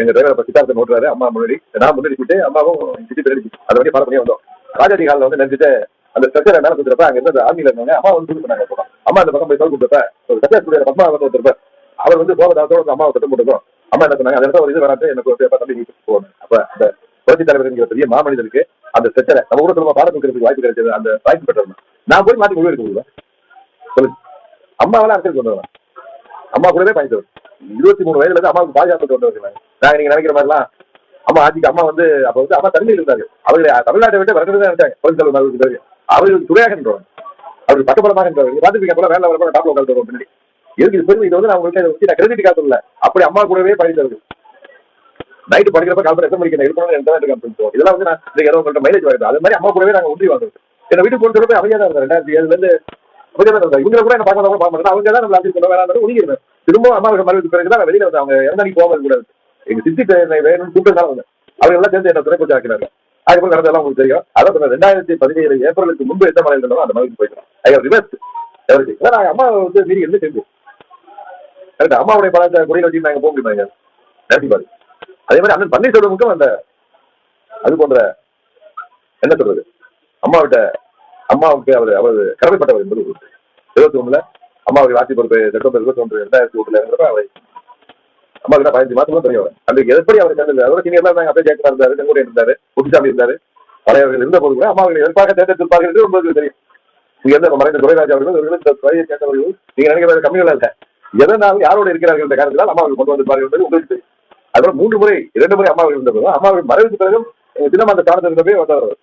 எங்க டிரைவர் அப்ப சித்தார்த்த நோட்டுறாரு அம்மா முன்னாடி நான் முன்னாடி போயிட்டு அம்மாவும் சிட்டி பின்னாடி அதை வண்டி ஃபாலோ பண்ணி வந்தோம். ராஜாஜி காலில் வந்து நினைச்சிட்டு அந்த ஸ்ட்ரக்சர் மேல கொடுத்துறப்ப அங்க இருந்து ஆர்மியில இருந்தவங்க அம்மா வந்து புது பண்ணாங்க அம்மா அந்த பக்கம் போய் தோல் கொடுத்தப்ப ஒரு சத்தியா ஸ்டுடியோ பத்மா வந்து ஒருத்தர் அவர் வந்து கோபதாசோட அம்மாவை கட்டம் போட்டுருக்கோம். அம்மா என்ன சொன்னாங்க? அந்த இடத்துல ஒரு இது வராது எனக்கு ஒரு பேப்பர் தம்பி போகணும் அப்ப அந்த புரட்சி தலைவர் என்கிற பெரிய மாமனிதருக்கு அந்த செட்டரை நம்ம கூட திரும்ப பாடம் கொடுக்கறதுக்கு வாய்ப்பு கிடைச்சது அந்த வாய்ப்பு பெற்றவங்க. நான் போய் மாத்தி முடிவு எடுக்க சொல்லுங்க. அம்மாவெல்லாம் அரசியல் கொண்டு வரேன் அம்மா கூடவே பயந்தவர் இருபத்தி மூணு வயதுல இருந்து அம்மாவுக்கு பாதுகாப்பு கொண்டு வருகிறாங்க நாங்க நீங்க நினைக்கிற மாதிரிலாம் அம்மா ஆட்சிக்கு அம்மா வந்து அப்ப வந்து அம்மா தனிமையில் இருந்தாரு அவர்கள் தமிழ்நாட்டை விட்டு வரது தான் இருக்காங்க புரட்சி தலைவர் பிறகு. அவர்களுக்கு துறையாக என்றவர் அவருக்கு பக்கபலமாக என்றவர் போல வேலை வரப்போ டாப்ல உட்காந்து வருவோம் பின்னாடி எதுக்கு இது பெருமை? இது வந்து நான் உங்களுக்கு வச்சு நான் கிரெடிட் காட்டல அப்படி அம்மா கூடவே பயந்தவர்கள் நைட்டு படிக்கிறப்ப கால் எத்தனை மணிக்கு நான் இருக்கணும் எந்த நேரத்துக்கு இதெல்லாம் வந்து நான் இந்த ஏதோ உங்கள்ட்ட மைலேஜ் வருது அது மாதிரி அம்மா கூடவே நாங்கள் ஒன்றி வந்தோம். என்ன வீட்டுக்கு கொண்டு போய் அமைதியா தான் இருந்தார் ரெண்டாயிரத்தி ஏழுல இருந்து அமைதியா இருந்தார் இவங்க கூட என்ன பார்க்க கூட பார்க்க மாட்டேன் அவங்க தான் நம்ம ஆட்சி வேணாம் ஒதுங்கிருந்தேன் திரும்ப அம்மாவுக்கு மறைவுக்கு பிறகு தான் நான் வெளியில வந்து அவங்க இறந்தா நீ போக கூடாது. எங்க சித்தி என்னை வேணும்னு கூப்பிட்டு வந்து அவங்க எல்லாம் சேர்ந்து என்ன துணை கொஞ்சம் ஆக்கினாங்க. அதுக்கப்புறம் நடந்ததெல்லாம் உங்களுக்கு தெரியும். அதான் சொன்னேன். ரெண்டாயிரத்தி பதினேழு ஏப்ரலுக்கு முன்பு எந்த மலையில் இருந்தோம் அந்த மலைக்கு போயிட்டோம் ஐயா ரிவர்ஸ் ஏன்னா அம்மா வந்து மீறி இருந்து சேர்ந்து. கரெக்ட் அம்மாவுடைய பணத்தை குடியில் வச்சு நாங்கள் போக முடியுமா கண்டிப்பாக அதே மாதிரி அண்ணன் பன்னீர்செல்வமுக்கும் அந்த அது போன்ற என்ன சொல்றது? அம்மாவிட்ட அம்மாவுக்கு அவர் அவர் கடமைப்பட்டவர் என்பது ஒரு இருபத்தி ஒண்ணுல அம்மாவுடைய ஆட்சி பொறுப்பு செப்டம்பர் இருபத்தி ஒன்று ரெண்டாயிரத்தி ஒன்றுல இருந்தப்ப அவரை அம்மா கிட்ட பதினஞ்சு மாசமா தெரியும் அவர் அன்றைக்கு எப்படி அவர் சேர்ந்தது அதோட சீனியர்லாம் இருந்தாங்க அப்படியே ஜெயக்குமார் இருந்தாரு செங்கோடி இருந்தாரு குட்டிசாமி இருந்தாரு. பழையவர்கள் இருந்த போது கூட அம்மாவுடைய எதிர்ப்பாக தேர்ந்தெடுத்திருப்பார்கள் என்று உங்களுக்கு தெரியும். நீங்க இருந்த மறைந்த துரைராஜ் அவர்கள் இவர்கள் இந்த துறையை சேர்ந்தவர்கள். நீங்க நினைக்கிற கம்மிகள் இல்ல எதனாலும் யாரோட இருக்கிறார்கள் என்ற காரணத்தினால் அம்மா கொண்டு வந்திருப்பார்கள் என்பது உங்களுக்கு தெரியும். அதனால மூன்று முறை இரண்டு முறை அம்மாவை இருந்தபோது அம்மாவை அம்மா மறைவுக்கு பிறகு தினம் அந்த ஸ்தானத்தில் இருந்தவே வந்தவர்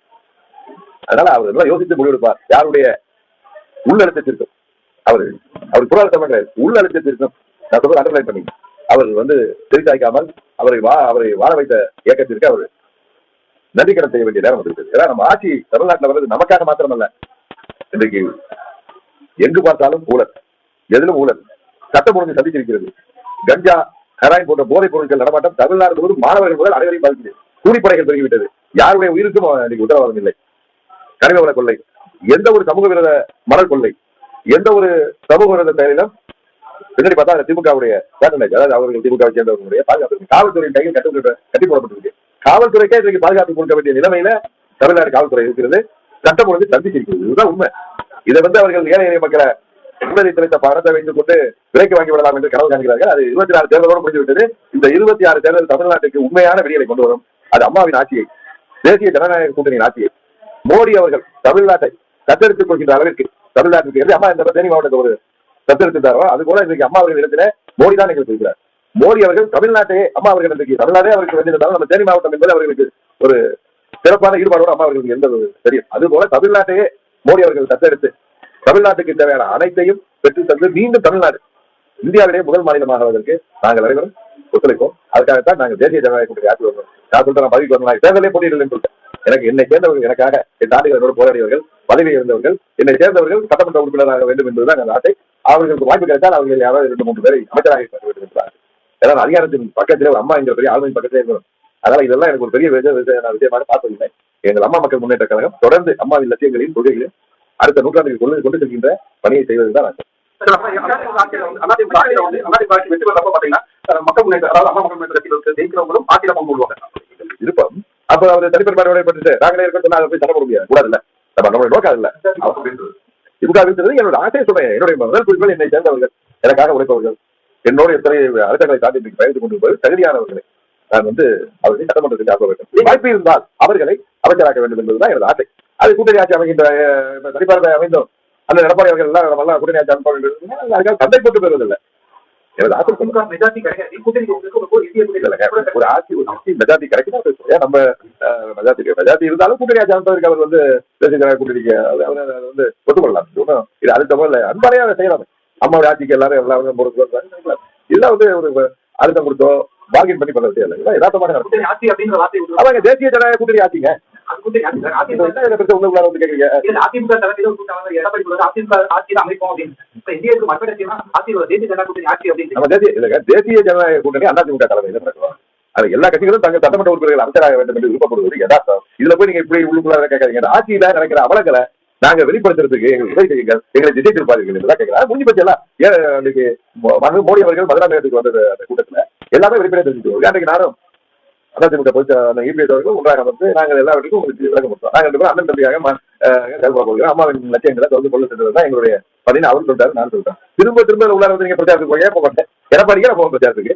அதனால அவர் எல்லாம் யோசித்து முடிவெடுப்பார். யாருடைய உள்ளழுத்தத்திற்கும். அவர் அவர் புறாத்தம் கிடையாது உள்ளழுத்தத்திற்கும் நான் சொல்றது அண்டர்லைன் பண்ணி அவர் வந்து திருச்சாய்க்காமல் அவரை வா அவரை வாழ வைத்த இயக்கத்திற்கு அவர் நன்றிக்கடன் செய்ய வேண்டிய நேரம் வந்திருக்கு ஏன்னா நம்ம ஆட்சி தமிழ்நாட்டில் வர்றது நமக்காக மாத்திரமல்ல. இன்றைக்கு எங்கு பார்த்தாலும் ஊழல். எதிலும் ஊழல். சட்டம் ஒழுங்கு சந்திச்சிருக்கிறது கஞ்சா ஹெராயின் போன்ற போதைப் பொருட்கள் நடமாட்டம் தமிழ்நாடு முழுவதும் மாணவர்கள் முதல் அனைவரையும் பாதிக்குது கூலிப்படைகள் பெருகிவிட்டது. யாருடைய உயிருக்கும் இன்னைக்கு உத்தரவாதம் இல்லை. கனிம வள கொள்ளை. எந்த ஒரு சமூக விரோத மணல் கொள்ளை. எந்த ஒரு சமூக விரோத செயலிலும் பின்னாடி பார்த்தா திமுகவுடைய பேட்டர்னேஜ் அதாவது அவர்கள் திமுக சேர்ந்தவர்களுடைய பாதுகாப்பு காவல்துறையின் கையில் கட்டு கட்டி போடப்பட்டிருக்கு. காவல்துறைக்கே இன்றைக்கு பாதுகாப்பு கொடுக்க வேண்டிய நிலைமையில தமிழ்நாடு காவல்துறை இருக்கிறது. சட்டம் ஒழுங்கு சந்திச்சிருக்கிறது இதுதான் உண்மை. இதை வந்து அவர்கள் ஏழை எளிய மக்களை ஊழலை திரைத்த பணத்தை வைத்துக் கொண்டு விலைக்கு வாங்கி விடலாம் என்று கனவு காண்கிறார்கள். அது இருபத்தி நாலு தேர்தலோடு முடிந்துவிட்டது. இந்த இருபத்தி ஆறு தேர்தல் தமிழ்நாட்டுக்கு உண்மையான விடியலை கொண்டு வரும். அது அம்மாவின் ஆட்சியை தேசிய ஜனநாயக கூட்டணியின் ஆட்சியை. மோடி அவர்கள் தமிழ்நாட்டை தத்தெடுத்துக் கொள்கின்ற அளவிற்கு தமிழ்நாட்டுக்கு அம்மா இந்த தேனி மாவட்டத்தை ஒரு தத்தெடுத்துட்டாரோ அது போல இன்றைக்கு அம்மா அவர்கள் இடத்துல மோடி தான் எங்களுக்கு இருக்கிறார். மோடி அவர்கள் தமிழ்நாட்டையே அம்மா அவர்கள் இன்றைக்கு தமிழ்நாடே அவருக்கு வந்திருந்தாலும் நம்ம தேனி மாவட்டம் என்பது அவர்களுக்கு ஒரு சிறப்பான ஈடுபாடோடு அம்மா அவர்களுக்கு இருந்தது தெரியும். அது போல தமிழ்நாட்டையே மோடி அவர்கள் தத்தெடுத்து தமிழ்நாட்டுக்கு தேவையான அனைத்தையும் பெற்று தந்து மீண்டும் தமிழ்நாடு. இந்தியாவிலேயே முதல் மாநிலமாகுவதற்கு நாங்கள் அனைவரும் ஒத்துழைப்போம். அதுக்காகத்தான் நாங்கள் தேசிய ஜனநாயக கூட்டணி ஆட்சி வருவோம் நான் சொல்றேன் பதவிக்கு வரணும் தேர்தலே போட்டியிடலன்னு சொல்லிட்டேன் எனக்கு என்னை சேர்ந்தவர்கள் எனக்காக என் ஆண்டுகள் என்னோட போராடியவர்கள் பதவியில் இருந்தவர்கள் என்னை சேர்ந்தவர்கள் சட்டமன்ற உறுப்பினராக வேண்டும் என்பதுதான் எங்கள் ஆட்டை அவர்களுக்கு வாய்ப்பு கிடைத்தால் அவர்கள் யாராவது இரண்டு மூன்று பேரை அமைச்சராக இருக்க வேண்டும் என்றார் ஏன்னா அதிகாரத்தின் பக்கத்திலே ஒரு அம்மா என்கிற பெரிய ஆளுமையின் பக்கத்திலே இருக்கணும் அதனால இதெல்லாம் எனக்கு ஒரு பெரிய விஷயமாக பார்த்ததில்லை எங்கள் அம்மா மக்கள் முன்னேற்ற கழகம் தொடர்ந்து அம்மாவின் லட்சியங்களையும் கொள்கைகளையும் அடுத்த நூற்றாண்டில் கொண்டு கொண்டு செல்கின்ற பணியை செய்வதுதான் ஆசை சார், அப்ப அவர் தனிப்பெருமை பட்டு நாங்களே இருக்க சொன்னா போய் தர முடியாது நம்ம நோக்கம் இல்ல இருக்கிறது என்னோட ஆசையை சொல்றேன் என்னுடைய முதல் குறிப்பில் என்னை சேர்ந்தவர்கள் எனக்காக உழைப்பவர்கள். என்னோட எத்தனை அழுத்தங்களை தாண்டி இன்றைக்கு பயந்து கொண்டு வருவது தகுதியானவர்களை நான் வந்து அவர்களை சட்டமன்றத்துக்கு ஆக்க வேண்டும் வாய்ப்பு இருந்தால் அவர்களை அமைச்சராக்க வேண்டும் என்பதுதான் எனது ஆசை. அது கூட்டணி ஆட்சி அமைகின்ற அஹ், தனிப்பார்வை அமைந்தோம். அந்த எடப்பாடி அவர்கள் எல்லாம் நம்ம கூட்டணி ஆட்சி அமைப்பார்கள் என்று அதுக்காக சந்தை போட்டு பெறுவதில்லை. எனது ஆசை திமுக மெஜாரிட்டி கிடையாது. கூட்டணி உங்களுக்கு ஒரு இந்திய ஒரு ஆட்சி ஒரு ஆட்சி மெஜாரிட்டி கிடைக்குதா? ஏன் நம்ம அஹ், மெஜாரிட்டி மெஜாரிட்டி இருந்தாலும் கூட்டணி ஆட்சி அமைப்பதற்கு அவர் வந்து தேசிய ஜனநாயக கூட்டணிக்கு அவர் அதை வந்து ஒத்துக்கொள்ளலாம். இது ஒண்ணும் இது அடுத்த முறை அன்பாரையே செய்யலாம். அம்மாவுடைய ஆட்சிக்கு எல்லாரும் எல்லாரும் பொறுப்பு இதெல்லாம் வந்து ஒரு அழுத்தம் கொடுத்தோ பார்கின் பண்ணி பண்ண விஷயம் இல்லை யதார்த்தமான அவங்க தேசிய ஜனநாயக கூட்டணி ஆட்சிங்க. தேசிய ஜனநாயக கூட்டணி ஆட்சி அப்படின்னு. நம்ம தேசிய இல்லைங்க தேசிய ஜனநாயக கூட்டணி அதிமுக தலைமையில் நடக்கும் அது எல்லா கட்சிகளும் தங்கள் சட்டமன்ற உறுப்பினர்கள் அமைச்சராக வேண்டும் என்று விருப்பப்படுவது யதார்த்தம். இதுல போய் நீங்க இப்படி உள்ளுக்குள்ள கேட்காதீங்க. ஆட்சியில நடக்கிற அவலங்களை நாங்க வெளிப்படுத்துறதுக்கு எங்களுக்கு உதவி செய்யுங்கள் எங்களை திசை திருப்பார்கள் என்றுதான் கேட்கிறேன். முடிஞ்சு பட்சம் எல்லாம். மோடி அவர்கள் மதுராந்தகத்துக்கு வந்தது அந்த கூட்டத்துல. எல்லாமே வெளிப்படையா தெரிஞ்சுக்கோ அன்றைக்கு நானும் அதிமுக பொதுச்ச இபிஐ இபிஎஸ் ஒன்றாக வந்து நாங்கள் எல்லாவற்றுக்கும் உங்களுக்கு விளக்கம் கொடுத்தோம் நாங்கள் ரெண்டு பேரும் அண்ணன் தம்பியாக செயல்பட போகிறோம். அம்மாவின் லட்சியங்களை தொடர்ந்து கொள்ள சென்றது தான் எங்களுடைய பணின்னு அவர் சொல்றாரு நான் சொல்றேன். திரும்ப திரும்ப உள்ளார வந்து நீங்க பிரச்சாரத்துக்கு போய் ஏன் போக மாட்டேன்? எடப்பாடியே போகும் பிரச்சாரத்துக்கு.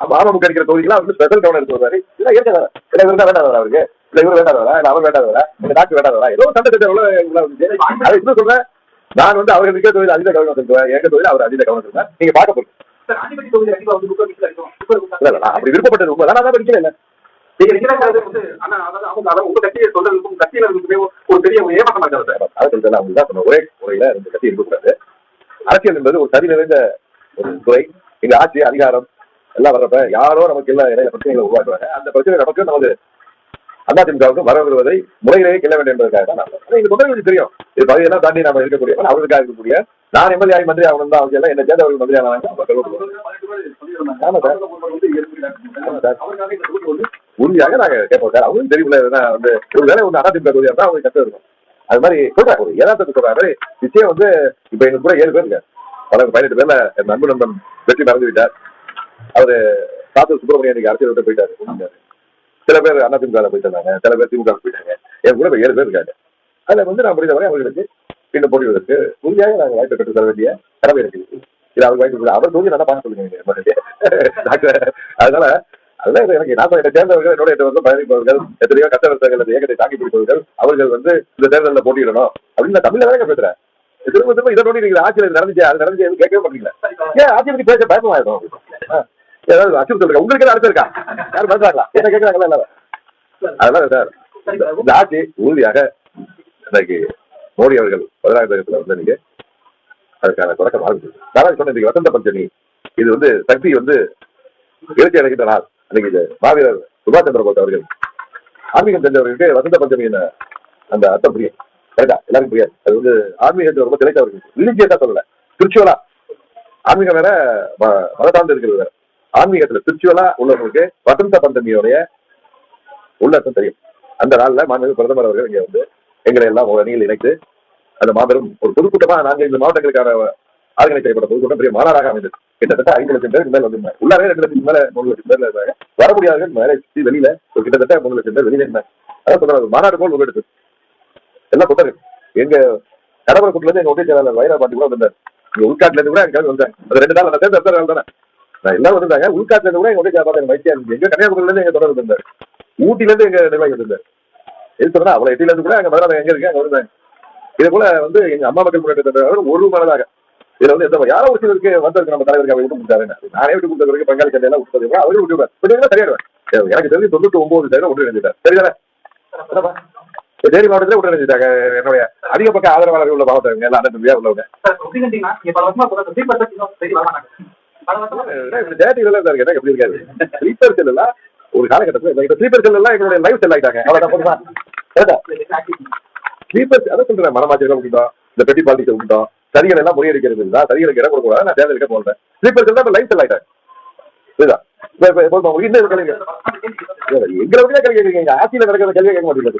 அப்ப அமமுக அடிக்கிற தொகுதிகளை வந்து ஸ்பெஷல் கவனம் எடுத்து வருவாரு. இல்ல இருக்காதா இல்ல இவர் தான் அவருக்கு. இல்ல இவர் வேண்டாதவரா? இல்ல அவர் வேண்டாதவரா? இல்ல டாக்டர் வேண்டாதவரா? ஏதோ சண்டை திட்டம் அதை இன்னும் சொல்றேன். நான் வந்து அவர்கள் இருக்கிற தொழில் அதிக கவனம் செலுத்துவேன். எங்க தொழில் அவர் அதிக கவனம் செலுத்துவேன் நீங்க பார்க்க போறீங்க. அப்படி விருப்பப்பட்டது உண்மை தான் படிக்கல இல்ல. நீங்க நினைக்கிறது வந்து ஆனா அதாவது அவங்க அதாவது உங்க கட்சியை சொல்றதுக்கும் கட்சியினருக்குமே ஒரு பெரிய ஒரு ஏமாற்றமா இருக்காது சார். அதை சொல்றேன் அவங்க தான் சொன்ன ஒரே முறையில ரெண்டு கட்சி இருக்கக்கூடாது அரசியல் என்பது ஒரு சரி நிறைந்த ஒரு துறை. இங்க ஆட்சி அதிகாரம் எல்லாம் வர்றப்ப யாரோ நமக்கு எல்லாம் இடையில பிரச்சனைகளை உருவாக்குறாங்க அந்த பிரச்சனை நமக்கு நமது அதிமுகவுக்கு வர வருவதை முறையிலேயே கிள்ள வேண்டும் என்பதற்காக தான். இது தொண்டர்களுக்கு தெரியும். இது பகுதியெல்லாம் தாண்டி நம்ம இருக்கக்கூடிய அவர்களுக்காக இருக்கக்கூடிய நான் எம்எல்ஏ ஆகி மந்திரி ஆகணும் தான் அவசியம் எல்லாம் என்ன சேர்ந்தவர்கள் மந்திரி ஆனாங்க ஆமா சார். ஆமா சார். உறுதியாக நாங்க கேட்போம் சார். அவங்களும் தெரியல வந்து ஒரு வேலை ஒன்று அதிமுக தொகுதியா இருந்தா அவங்களுக்கு கஷ்டம் இருக்கும். அது மாதிரி சொல்றாங்க ஒரு யதார்த்தத்தை சொல்றாங்க. மாதிரி நிச்சயம் வந்து இப்ப எங்களுக்கு கூட ஏழு பேர் இருக்காரு பல பதினெட்டு பேர்ல என் நண்பு நண்பன் வெற்றி மறந்து விட்டார். அவரு காத்து சுப்பிரமணியன் இன்னைக்கு அரசியல் விட்டு போயிட்டாரு. சில பேர் அதிமுக போயிட்டு இருந்தாங்க. சில பேர் திமுக போயிட்டாங்க. என் கூட இப்ப ஏழு பேர் இருக்காங்க. அதுல வந்து நான் முடிந்தவரை அவங்களுக்கு மீண்டும் போடுவதற்கு உறுதியாக நாங்கள் வாய்ப்பு பெற்று தர வேண்டிய கடமை இருக்கு. இது அவருக்கு வாய்ப்பு அவர் தூங்கி நல்லா பார்க்க சொல்லுங்க டாக்டர் அதனால அதெல்லாம் எனக்கு நான் என்னை சேர்ந்தவர்கள் என்னோட எட்டு பயணிப்பவர்கள் எத்தனையோ கஷ்டவர்த்தங்கள் அந்த இயக்கத்தை தாக்கி பிடிப்பவர்கள் அவர்கள் வந்து இந்த தேர்தலில் போட்டியிடணும் அப்படின்னு நான் தமிழ்ல தானே பேசுறேன் திரும்ப திரும்ப இதை நோண்டி நீங்க ஆட்சியில் நடந்துச்சு? அது நடந்துச்சு எதுவும் கேட்கவே மாட்டீங்களா? ஏன் ஆட்சியை பத்தி பேச பயமாயிடும் ஆ. ஏதாவது அச்சுறுத்தல் இருக்கா? உங்களுக்கு அடுத்து இருக்கா? யாரும் பேசுறாங்களா என்ன கேட்கறாங்களா எல்லாரும்? அதனால சார் இந்த ஆட்சி உறுதியாக இன்னைக்கு மோடி அவர்கள் பதினாயிரத்துல வந்து நீங்க அதுக்கான தொடக்கம் ஆரம்பிச்சது நாராஜ் சொன்ன இன்னைக்கு வசந்த பஞ்சமி இது வந்து சக்தி வந்து எழுச்சி அடைகின்ற நாள். அன்னைக்கு இது மாவீரர் சுபாஷ் சந்திர போஸ் அவர்கள் ஆன்மீகம் தெரிஞ்சவர்களுக்கு வசந்த பஞ்சமி என்ன அந்த அர்த்தம் புரியும். கரெக்டா எல்லாருக்கும் புரியாது. அது வந்து ஆன்மீகத்தில் ரொம்ப கிடைத்தவர்கள் ரிலிஜியஸா சொல்லல. ஸ்பிரிச்சுவலா ஆன்மீகம் வேற ம- மதசார்ந்து இருக்கிறது வேற. ஆன்மீகத்துல ஸ்பிரிச்சுவலா உள்ளவங்களுக்கு வசந்த பஞ்சமியோடைய உள்ளர்த்தம் தெரியும். அந்த நாள்ல மாநில பிரதமர் அவர்கள் இங்க வந்து எங்களை எல்லாம் ஒரு அணியில் இணைத்து அந்த மாபெரும் ஒரு பொதுக்கூட்டமாக நான்கு ஐந்து மாவட்டங்களுக்கான ஆர்கனைஸ் செய்யப்பட்ட பொதுக்கூட்டம் பெரிய மாநாடாக அமைந்தது. கிட்டத்தட்ட ஐந்து லட்சம் பேருக்கு மேல வந்து உள்ளாரே ரெண்டு லட்சம் மேல மூணு லட்சம் பேர்ல இருந்தாங்க. வர முடியாதவர்கள் மேலே சுற்றி வெளியில ஒரு கிட்டத்தட்ட மூணு லட்சம் பேர் வெளியில இருந்தாங்க. அதான் சொல்றாங்க மாநாடு போல் உருவெடுத்து. எல்லாம் புத்தகம் எங்க கடவுள் கூட்டுல இருந்து எங்க ஒட்டிய செயலாளர் வைரா பாட்டி கூட வந்தார். இங்க உள்காட்டுல இருந்து கூட எங்க வந்தேன் அது ரெண்டு நாள் நான் சேர்ந்து நாள் தானே. நான் எல்லாரும் வந்திருந்தாங்க. உள்காட்டுல இருந்து கூட எங்க வந்து பார்த்தா வைத்தியா எங்க கன்னியாகுமரியில இருந்து எங்க தொடர்பு இருந்தார் ஊட்டில இருந்து எங்க நிர்வாகி இருந்தார் சொன்னா அவ்வளவு எட்டில இருந்து கூட அங்க மதுரை எங்க இருக்கு அங்க வந்தாங்க இதே போல வந்து எங்க அம்மா மக்கள் முன்னேற்ற ஒரு மனதாக. இதுல வந்து எந்த யாரோ ஒரு சிலருக்கு வந்திருக்கு நம்ம தலைவருக்கு அவர் விட்டு கொடுத்தாரு நானே விட்டு கொடுத்தவருக்கு பங்காளி சண்டையெல்லாம் விட்டு அவரும் விட்டு விடுவார். சரியாடுவேன் எனக்கு தெரிஞ்சு தொண்ணூத்தி ஒன்பது சதவீதம் விட்டு நினைச்சிட்டார் சரிதானே? தேனி மாவட்டத்துல விட்டு நினைச்சிட்டாங்க என்னுடைய அதிக பக்க ஆதரவாளர்கள் உள்ள மாவட்டம் எல்லாம் அண்ணன் தம்பியா உள்ளவங்க. சார் எப்படின்னா நீங்க பல வருஷமா சொல்ற த்ரீ பர்சன்ட் இன்னும் சரி வர மாட்டாங்க பல வருஷமா? ஜேடில தான் இருக்கு எப்படி இருக்காது? ஸ்லீப்பர் எல்லாம் ஒரு காலகட்டத்தில் இந்த ஸ்லீப்பர் எல்லாம் எங்களுடைய லைவ் செல் ஆயிட்டாங்க. அவ்வளவுதான் போதுமா அதை சொல்றேன் மனமாச்சரியம் விட்டுட்டோம் இந்த பெட்டி பாலிட்டிக்ஸ் விட்டுட்டோம் சரிகள் எல்லாம் முறியடிக்கிறது இருந்தா சரிகளுக்கு இடம் கொடுக்க நான் தேர்தல் இருக்க போறேன் ஸ்லீப்பர் செல் தான் லைவ் செல் ஆயிட்டாங்க இதுதான் எங்களை கேள்வி கேட்குறீங்க. எங்க நடக்கிற கேள்வி கேட்க மாட்டீங்க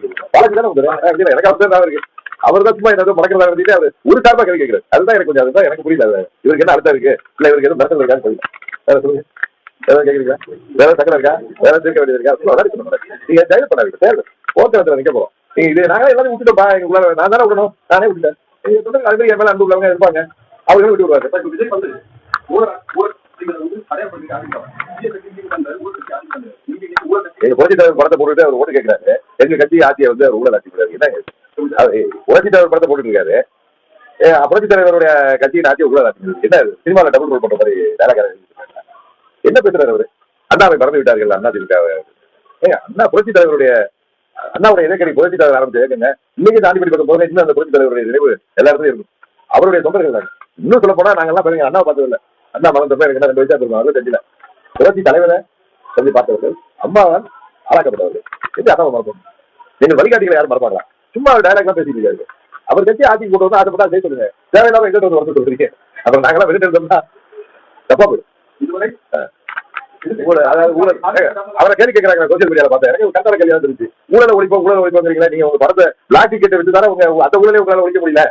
எனக்கு அவசரம் தான் இருக்கு. அவர் தான் சும்மா என்ன மறக்கிறதா இருந்துட்டு அவர் ஒரு சார்பா கேள்வி கேட்கிறார். அதுதான் எனக்கு கொஞ்சம் அதுதான் எனக்கு புரியல. இவருக்கு என்ன அர்த்தம் இருக்கு? இல்ல இவருக்கு எதுவும் மிரட்டல் இருக்கான்னு சொல்லுங்க. கேக்குறீங்களா? வேற சக்கரம் இருக்கா? வேற தீர்க்க வேண்டியது இருக்கா. நீங்க தைரியம் பண்ணாதீங்க. தேர்தல் போக்குவரத்துல நிக்க போறோம். நீங்க இது நாங்க எல்லாரும் விட்டுட்டோம்ப்பா எங்களுக்குள்ள நான் தானே விடணும்? நானே விட்டுட்டேன். நீங்க சொல்லுங்க அது மாதிரி என் மேல அன்பு உள்ளவங்க இருப்பாங்க. அவங்களும் விட்டு விடுவாங்க. விஜய் வந்து படத்தை போட்டுட்டு அவர் ஓட்டு கேட்கிறாரு எங்க கட்சி ஆட்சியை வந்து அவர் ஊழல் ஆட்சி புரட்சி தலைவர் படத்தை போட்டுட்டு இருக்காரு. ஏ, புரட்சி தலைவருடைய கட்சியின் ஆட்சியை ஊழல் ஆட்சி. என்ன? சினிமாவில் டபுள் ரோல் பண்ற மாதிரி டேலாக என்ன பேசுறாரு அவரு? அண்ணாவை மறந்து விட்டார்கள் அண்ணா திமுக அண்ணா புரட்சி தலைவருடைய அண்ணாவுடைய இலக்கணி புரட்சி தலைவர் ஆரம்பிச்சு இயக்கங்க இன்னைக்கு தாண்டி படி போது இன்னும் அந்த புரட்சி தலைவருடைய நினைவு எல்லாருமே இருக்கும். அவருடைய தொண்டர்கள் தான். இன்னும் சொல்ல போனா நாங்கெல்லாம் பாருங்க அண்ணா பார்த்தது இல்ல. அண்ணா மறந்தப்ப எனக்கு என்ன ரெண்டு வயசா இருக்கும் அவர்கள் தெரியல. புரட்சி தலைவரை சொல்லி பார்த்தவர்கள் அம்மாவால் ஆளாக்கப்பட்டவர்கள். எப்படி அண்ணாவை மறப்போம்? நீங்கள் வழிகாட்டிகளை யாரும் மறப்பாங்களா? சும்மா டைலாக் தான் பேசிட்டு இருக்காரு. அவர் கட்சி ஆட்சி கொண்டு வந்து ஆசைப்பட்டா செய்ய சொல்லுங்க. தேவையில்லாம எங்கிட்ட வந்து வந்து சொல்றீங்க. அப்புறம் நாங்களாம் வெளியிட்டு இருந்தோம்னா தப்பா போயிடும் இதுவரை ஊழல் அதாவது ஊழல் ஏங்க, அவரை கேள்வி கேட்கறாங்க சோசியல் மீடியால பார்த்தேன். எனக்கு கண்டன கேள்வி வந்துருச்சு ஊழல ஒழிப்போம் ஊழல் ஒழிப்போங்கிறீங்களா நீங்க உங்க படத்தை பிளாக் டிக்கெட் வச்சு தானே உங்க அந்த ஊழலே உங்களால ஒழிக்க முடியல.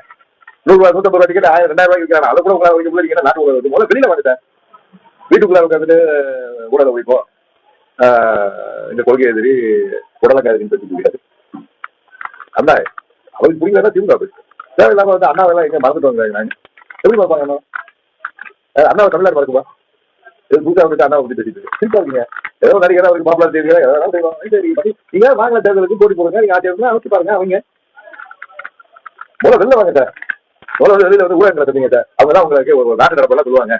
நூறு ரூபாய் நூத்தம்பது ரூபாய் டிக்கெட் ஆயிரம் ரெண்டாயிரம் ரூபாய்க்கு விற்கிறாங்க அதை கூட உங்களால ஒழிக்க முடியல. நாட்டு ஊழல் முதல்ல வெளியில வந்துட்டேன் வீட்டுக்குள்ள உட்காந்துட்டு ஊழல ஒழிப்போம். ஆஹ் இந்த கொள்கை எதிரி உடலக்காதிரின்னு பேசிட்டு இருக்காரு. அண்ணா அவருக்கு பிடிக்கலன்னா திமுக பேசு தேவையில்லாம வந்து அண்ணாவெல்லாம் எங்க மறந்துட்டு வந்தாங்க நாங்க எப்படி பார்ப்பாங்க அண்ணாவை தமிழ்நாடு மறக்குமா? இது பூஜா வந்துட்டு அண்ணாவை பேசிட்டு இருக்கு. ஏதோ நடிகரா அவருக்கு மாப்பிள்ளை தெரியுங்க ஏதாவது செய்வாங்க. நீங்க வாங்கல தேர்தலுக்கு போட்டி போடுங்க. நீங்க ஆட்சி அமைச்சு பாருங்க அவங்க. முதல்ல வெளில வாங்க சார். முதல்ல வெளியில வந்து ஊழல் நடத்துறீங்க சார். அவங்க தான் உங்களுக்கு ஒரு நாட்டு நடப்பெல்லாம் சொல்லுவாங்க.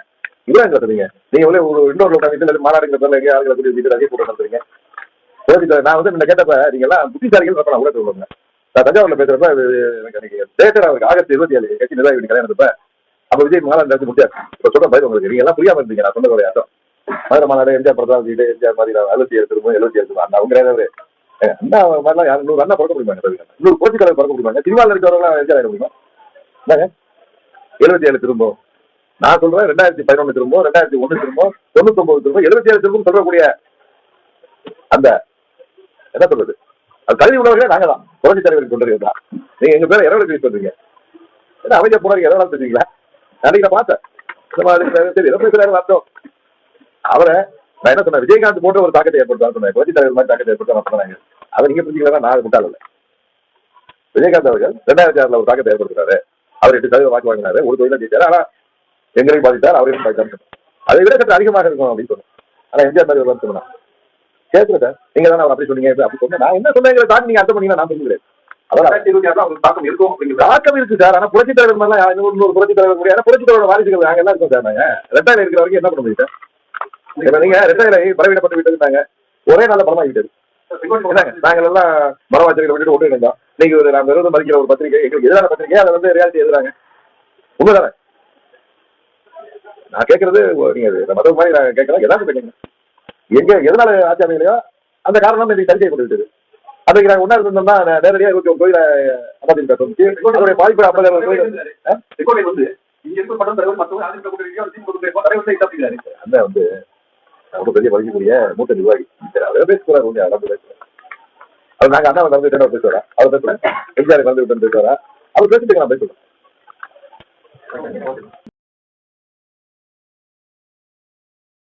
ஊழல் நடத்துறீங்க. நீங்க வந்து ஒரு இன்னொரு உட்காந்து மாநாடுங்கிற பேர்ல எங்க ஆளுங்களை கூட்டி அதே போட்டு நடத்துறீங்க. சரி சார் நான் வந்து என்ன கேட்டப்ப நீங்க எல்லாம் புத்திசாலிகள் நான் உலகத்தில் சொல்லுவாங்க நான் தஞ்சாவூர்ல பேசுறப்ப எனக்கு தேட்டர் அவருக்கு ஆகஸ்ட் இருபத்தி ஏழு கட்சி நிர்வாகி கல்யாணத்தப்ப அப்ப விஜய் மாநாடு நடத்தி முடியாது இப்ப சொல்ற மாதிரி உங்களுக்கு நீங்க எல்லாம் புரியாம இருந்தீங்க. நான் சொன்னதோட அர்த்தம் மதுரை மாநாடு எம்ஜிஆர் பிரதாப் வச்சுட்டு எம்ஜிஆர் மாதிரி அறுபத்தி ஏழு திரும்ப எழுபத்தி ஏழு அந்த அவங்க கிடையாது அண்ணா மாதிரிலாம் யாரும் நூறு அண்ணா பிறக்க முடியுமாங்க நூறு கோச்சி கலர் பிறக்க முடியுமாங்க திருவாரூர் இருக்கிறவங்களாம் எம்ஜிஆர் ஆயிட முடியுமா? என்னங்க? எழுபத்தி ஏழு திரும்ப நான் சொல்றேன் ரெண்டாயிரத்தி பதினொன்று திரும்ப ரெண்டாயிரத்தி ஒண்ணு திரும்ப தொண்ணூத்தி ஒன்பது திரும்ப எழுபத்தி ஏழு திரும்ப சொல்லக்கூடிய அந்த என்ன சொல்றது? அது கல்வி உள்ளவர்களே நாங்க தான். புரட்சி தலைவர் சொல்றீங்க தான். நீங்க எங்க பேர் இரவு சொல்றீங்க பண்றீங்க. என்ன அமைச்சர் போனாங்க எதாவது தெரியுங்களா? அன்னைக்கு நான் பார்த்தேன். சரி பேசுறாரு அர்த்தம் அவரை நான் என்ன சொன்னேன் விஜயகாந்த் போன்ற ஒரு தாக்கத்தை ஏற்படுத்தான்னு சொன்னேன் புரட்சி தலைவர் மாதிரி தாக்கத்தை ஏற்படுத்த சொன்னாங்க அதை நீங்க புரிஞ்சுக்கலாம் நான் முட்டாள் இல்லை விஜயகாந்த் அவர்கள் ரெண்டாயிரத்தி ஆறுல ஒரு தாக்கத்தை ஏற்படுத்துறாரு. அவர் எட்டு சதவீதம் வாக்கு வாங்கினாரு ஒரு தொழில ஜெயிச்சாரு. ஆனா எங்களையும் பாதித்தார் அவரையும் பாதித்தார் அதை விட சற்று அதிகமாக இருக்கும் அப்படின்னு சொன்னேன் ஆனா எம்ஜிஆர் மாதிரி ஒரு சொன்னா கேட்கல சார். நீங்க தானே அவர் அப்படி சொன்னீங்க அப்படி சொன்னேன் நான் என்ன சொன்னேங்கிற தாண்டி நீங்க அர்த்தம் பண்ணீங்கன்னா நான் புரிஞ்சுக்கிறேன். அதான். ரெண்டாயிரத்தி இருபத்தி ஆறுல தாக்கம் இருக்கும் அப்படிங்கிறது தாக்கம் இருக்கு சார். ஆனா புரட்சி தலைவர் மாதிரிலாம் இன்னொரு புரட்சி தலைவர் முடியாது புரட்சி தலைவரோட வாரிசுகள் நாங்க எல்லாம் இருக்கோம் சார் நாங்க. ரெட்டாயிரம் இருக்கிற வரைக்கும் என்ன பண்ண முடியும் சார்? இப்ப நீங்க ரெட்டாயிரம் பலவீனப்பட்டு விட்டதுனாங்க ஒரே நல்ல படமா விட்டது. என்னங்க? நாங்கள் எல்லாம் மரவாச்சரிகளை விட்டுட்டு ஒன்று இருந்தோம். நீங்க ஒரு நாங்க விரோதம் மதிக்கிற ஒரு பத்திரிகை. எங்களுக்கு எதிரான பத்திரிகை. அதை வந்து ரியாலிட்டி எதிராங்க. உண்மைதானே? நான் கேட்கறது நீங்க இது மதம் மாதிரி நான் கேட்கறேன் எதாவது கேட்குங்க எங்க எதனால ஆட்சி அமையலையோ அந்த காரணம் இன்னைக்கு தணிக்கை கொண்டு விட்டது. அதுக்கு நாங்க ஒன்னா இருந்தோம்னா நே- நேரடியா இருபத்தி ஒரு கோயில அதிமுக தோணுச்சு அதோடைய பாதிப்பு ஐம்பதாயிரம் கோயில் வந்து இங்க இருக்க படம் தலைவர் மற்றவங்க அதிமுக கூட்டணி தலைவர் அந்த வந்து ரொம்ப பெரிய படிக்கக்கூடிய மூத்த நிர்வாகி அவரே பேசுகிறார் ஒன்று யாராவது பேசுறாரு அவர் நாங்க அண்ணா வந்து என்ன பேசுவாரா அவர் பேசுறேன் எம்ஜிஆர் வந்து பேசுவாரா அவர் பேசிட்டு நான் பேசுவேன்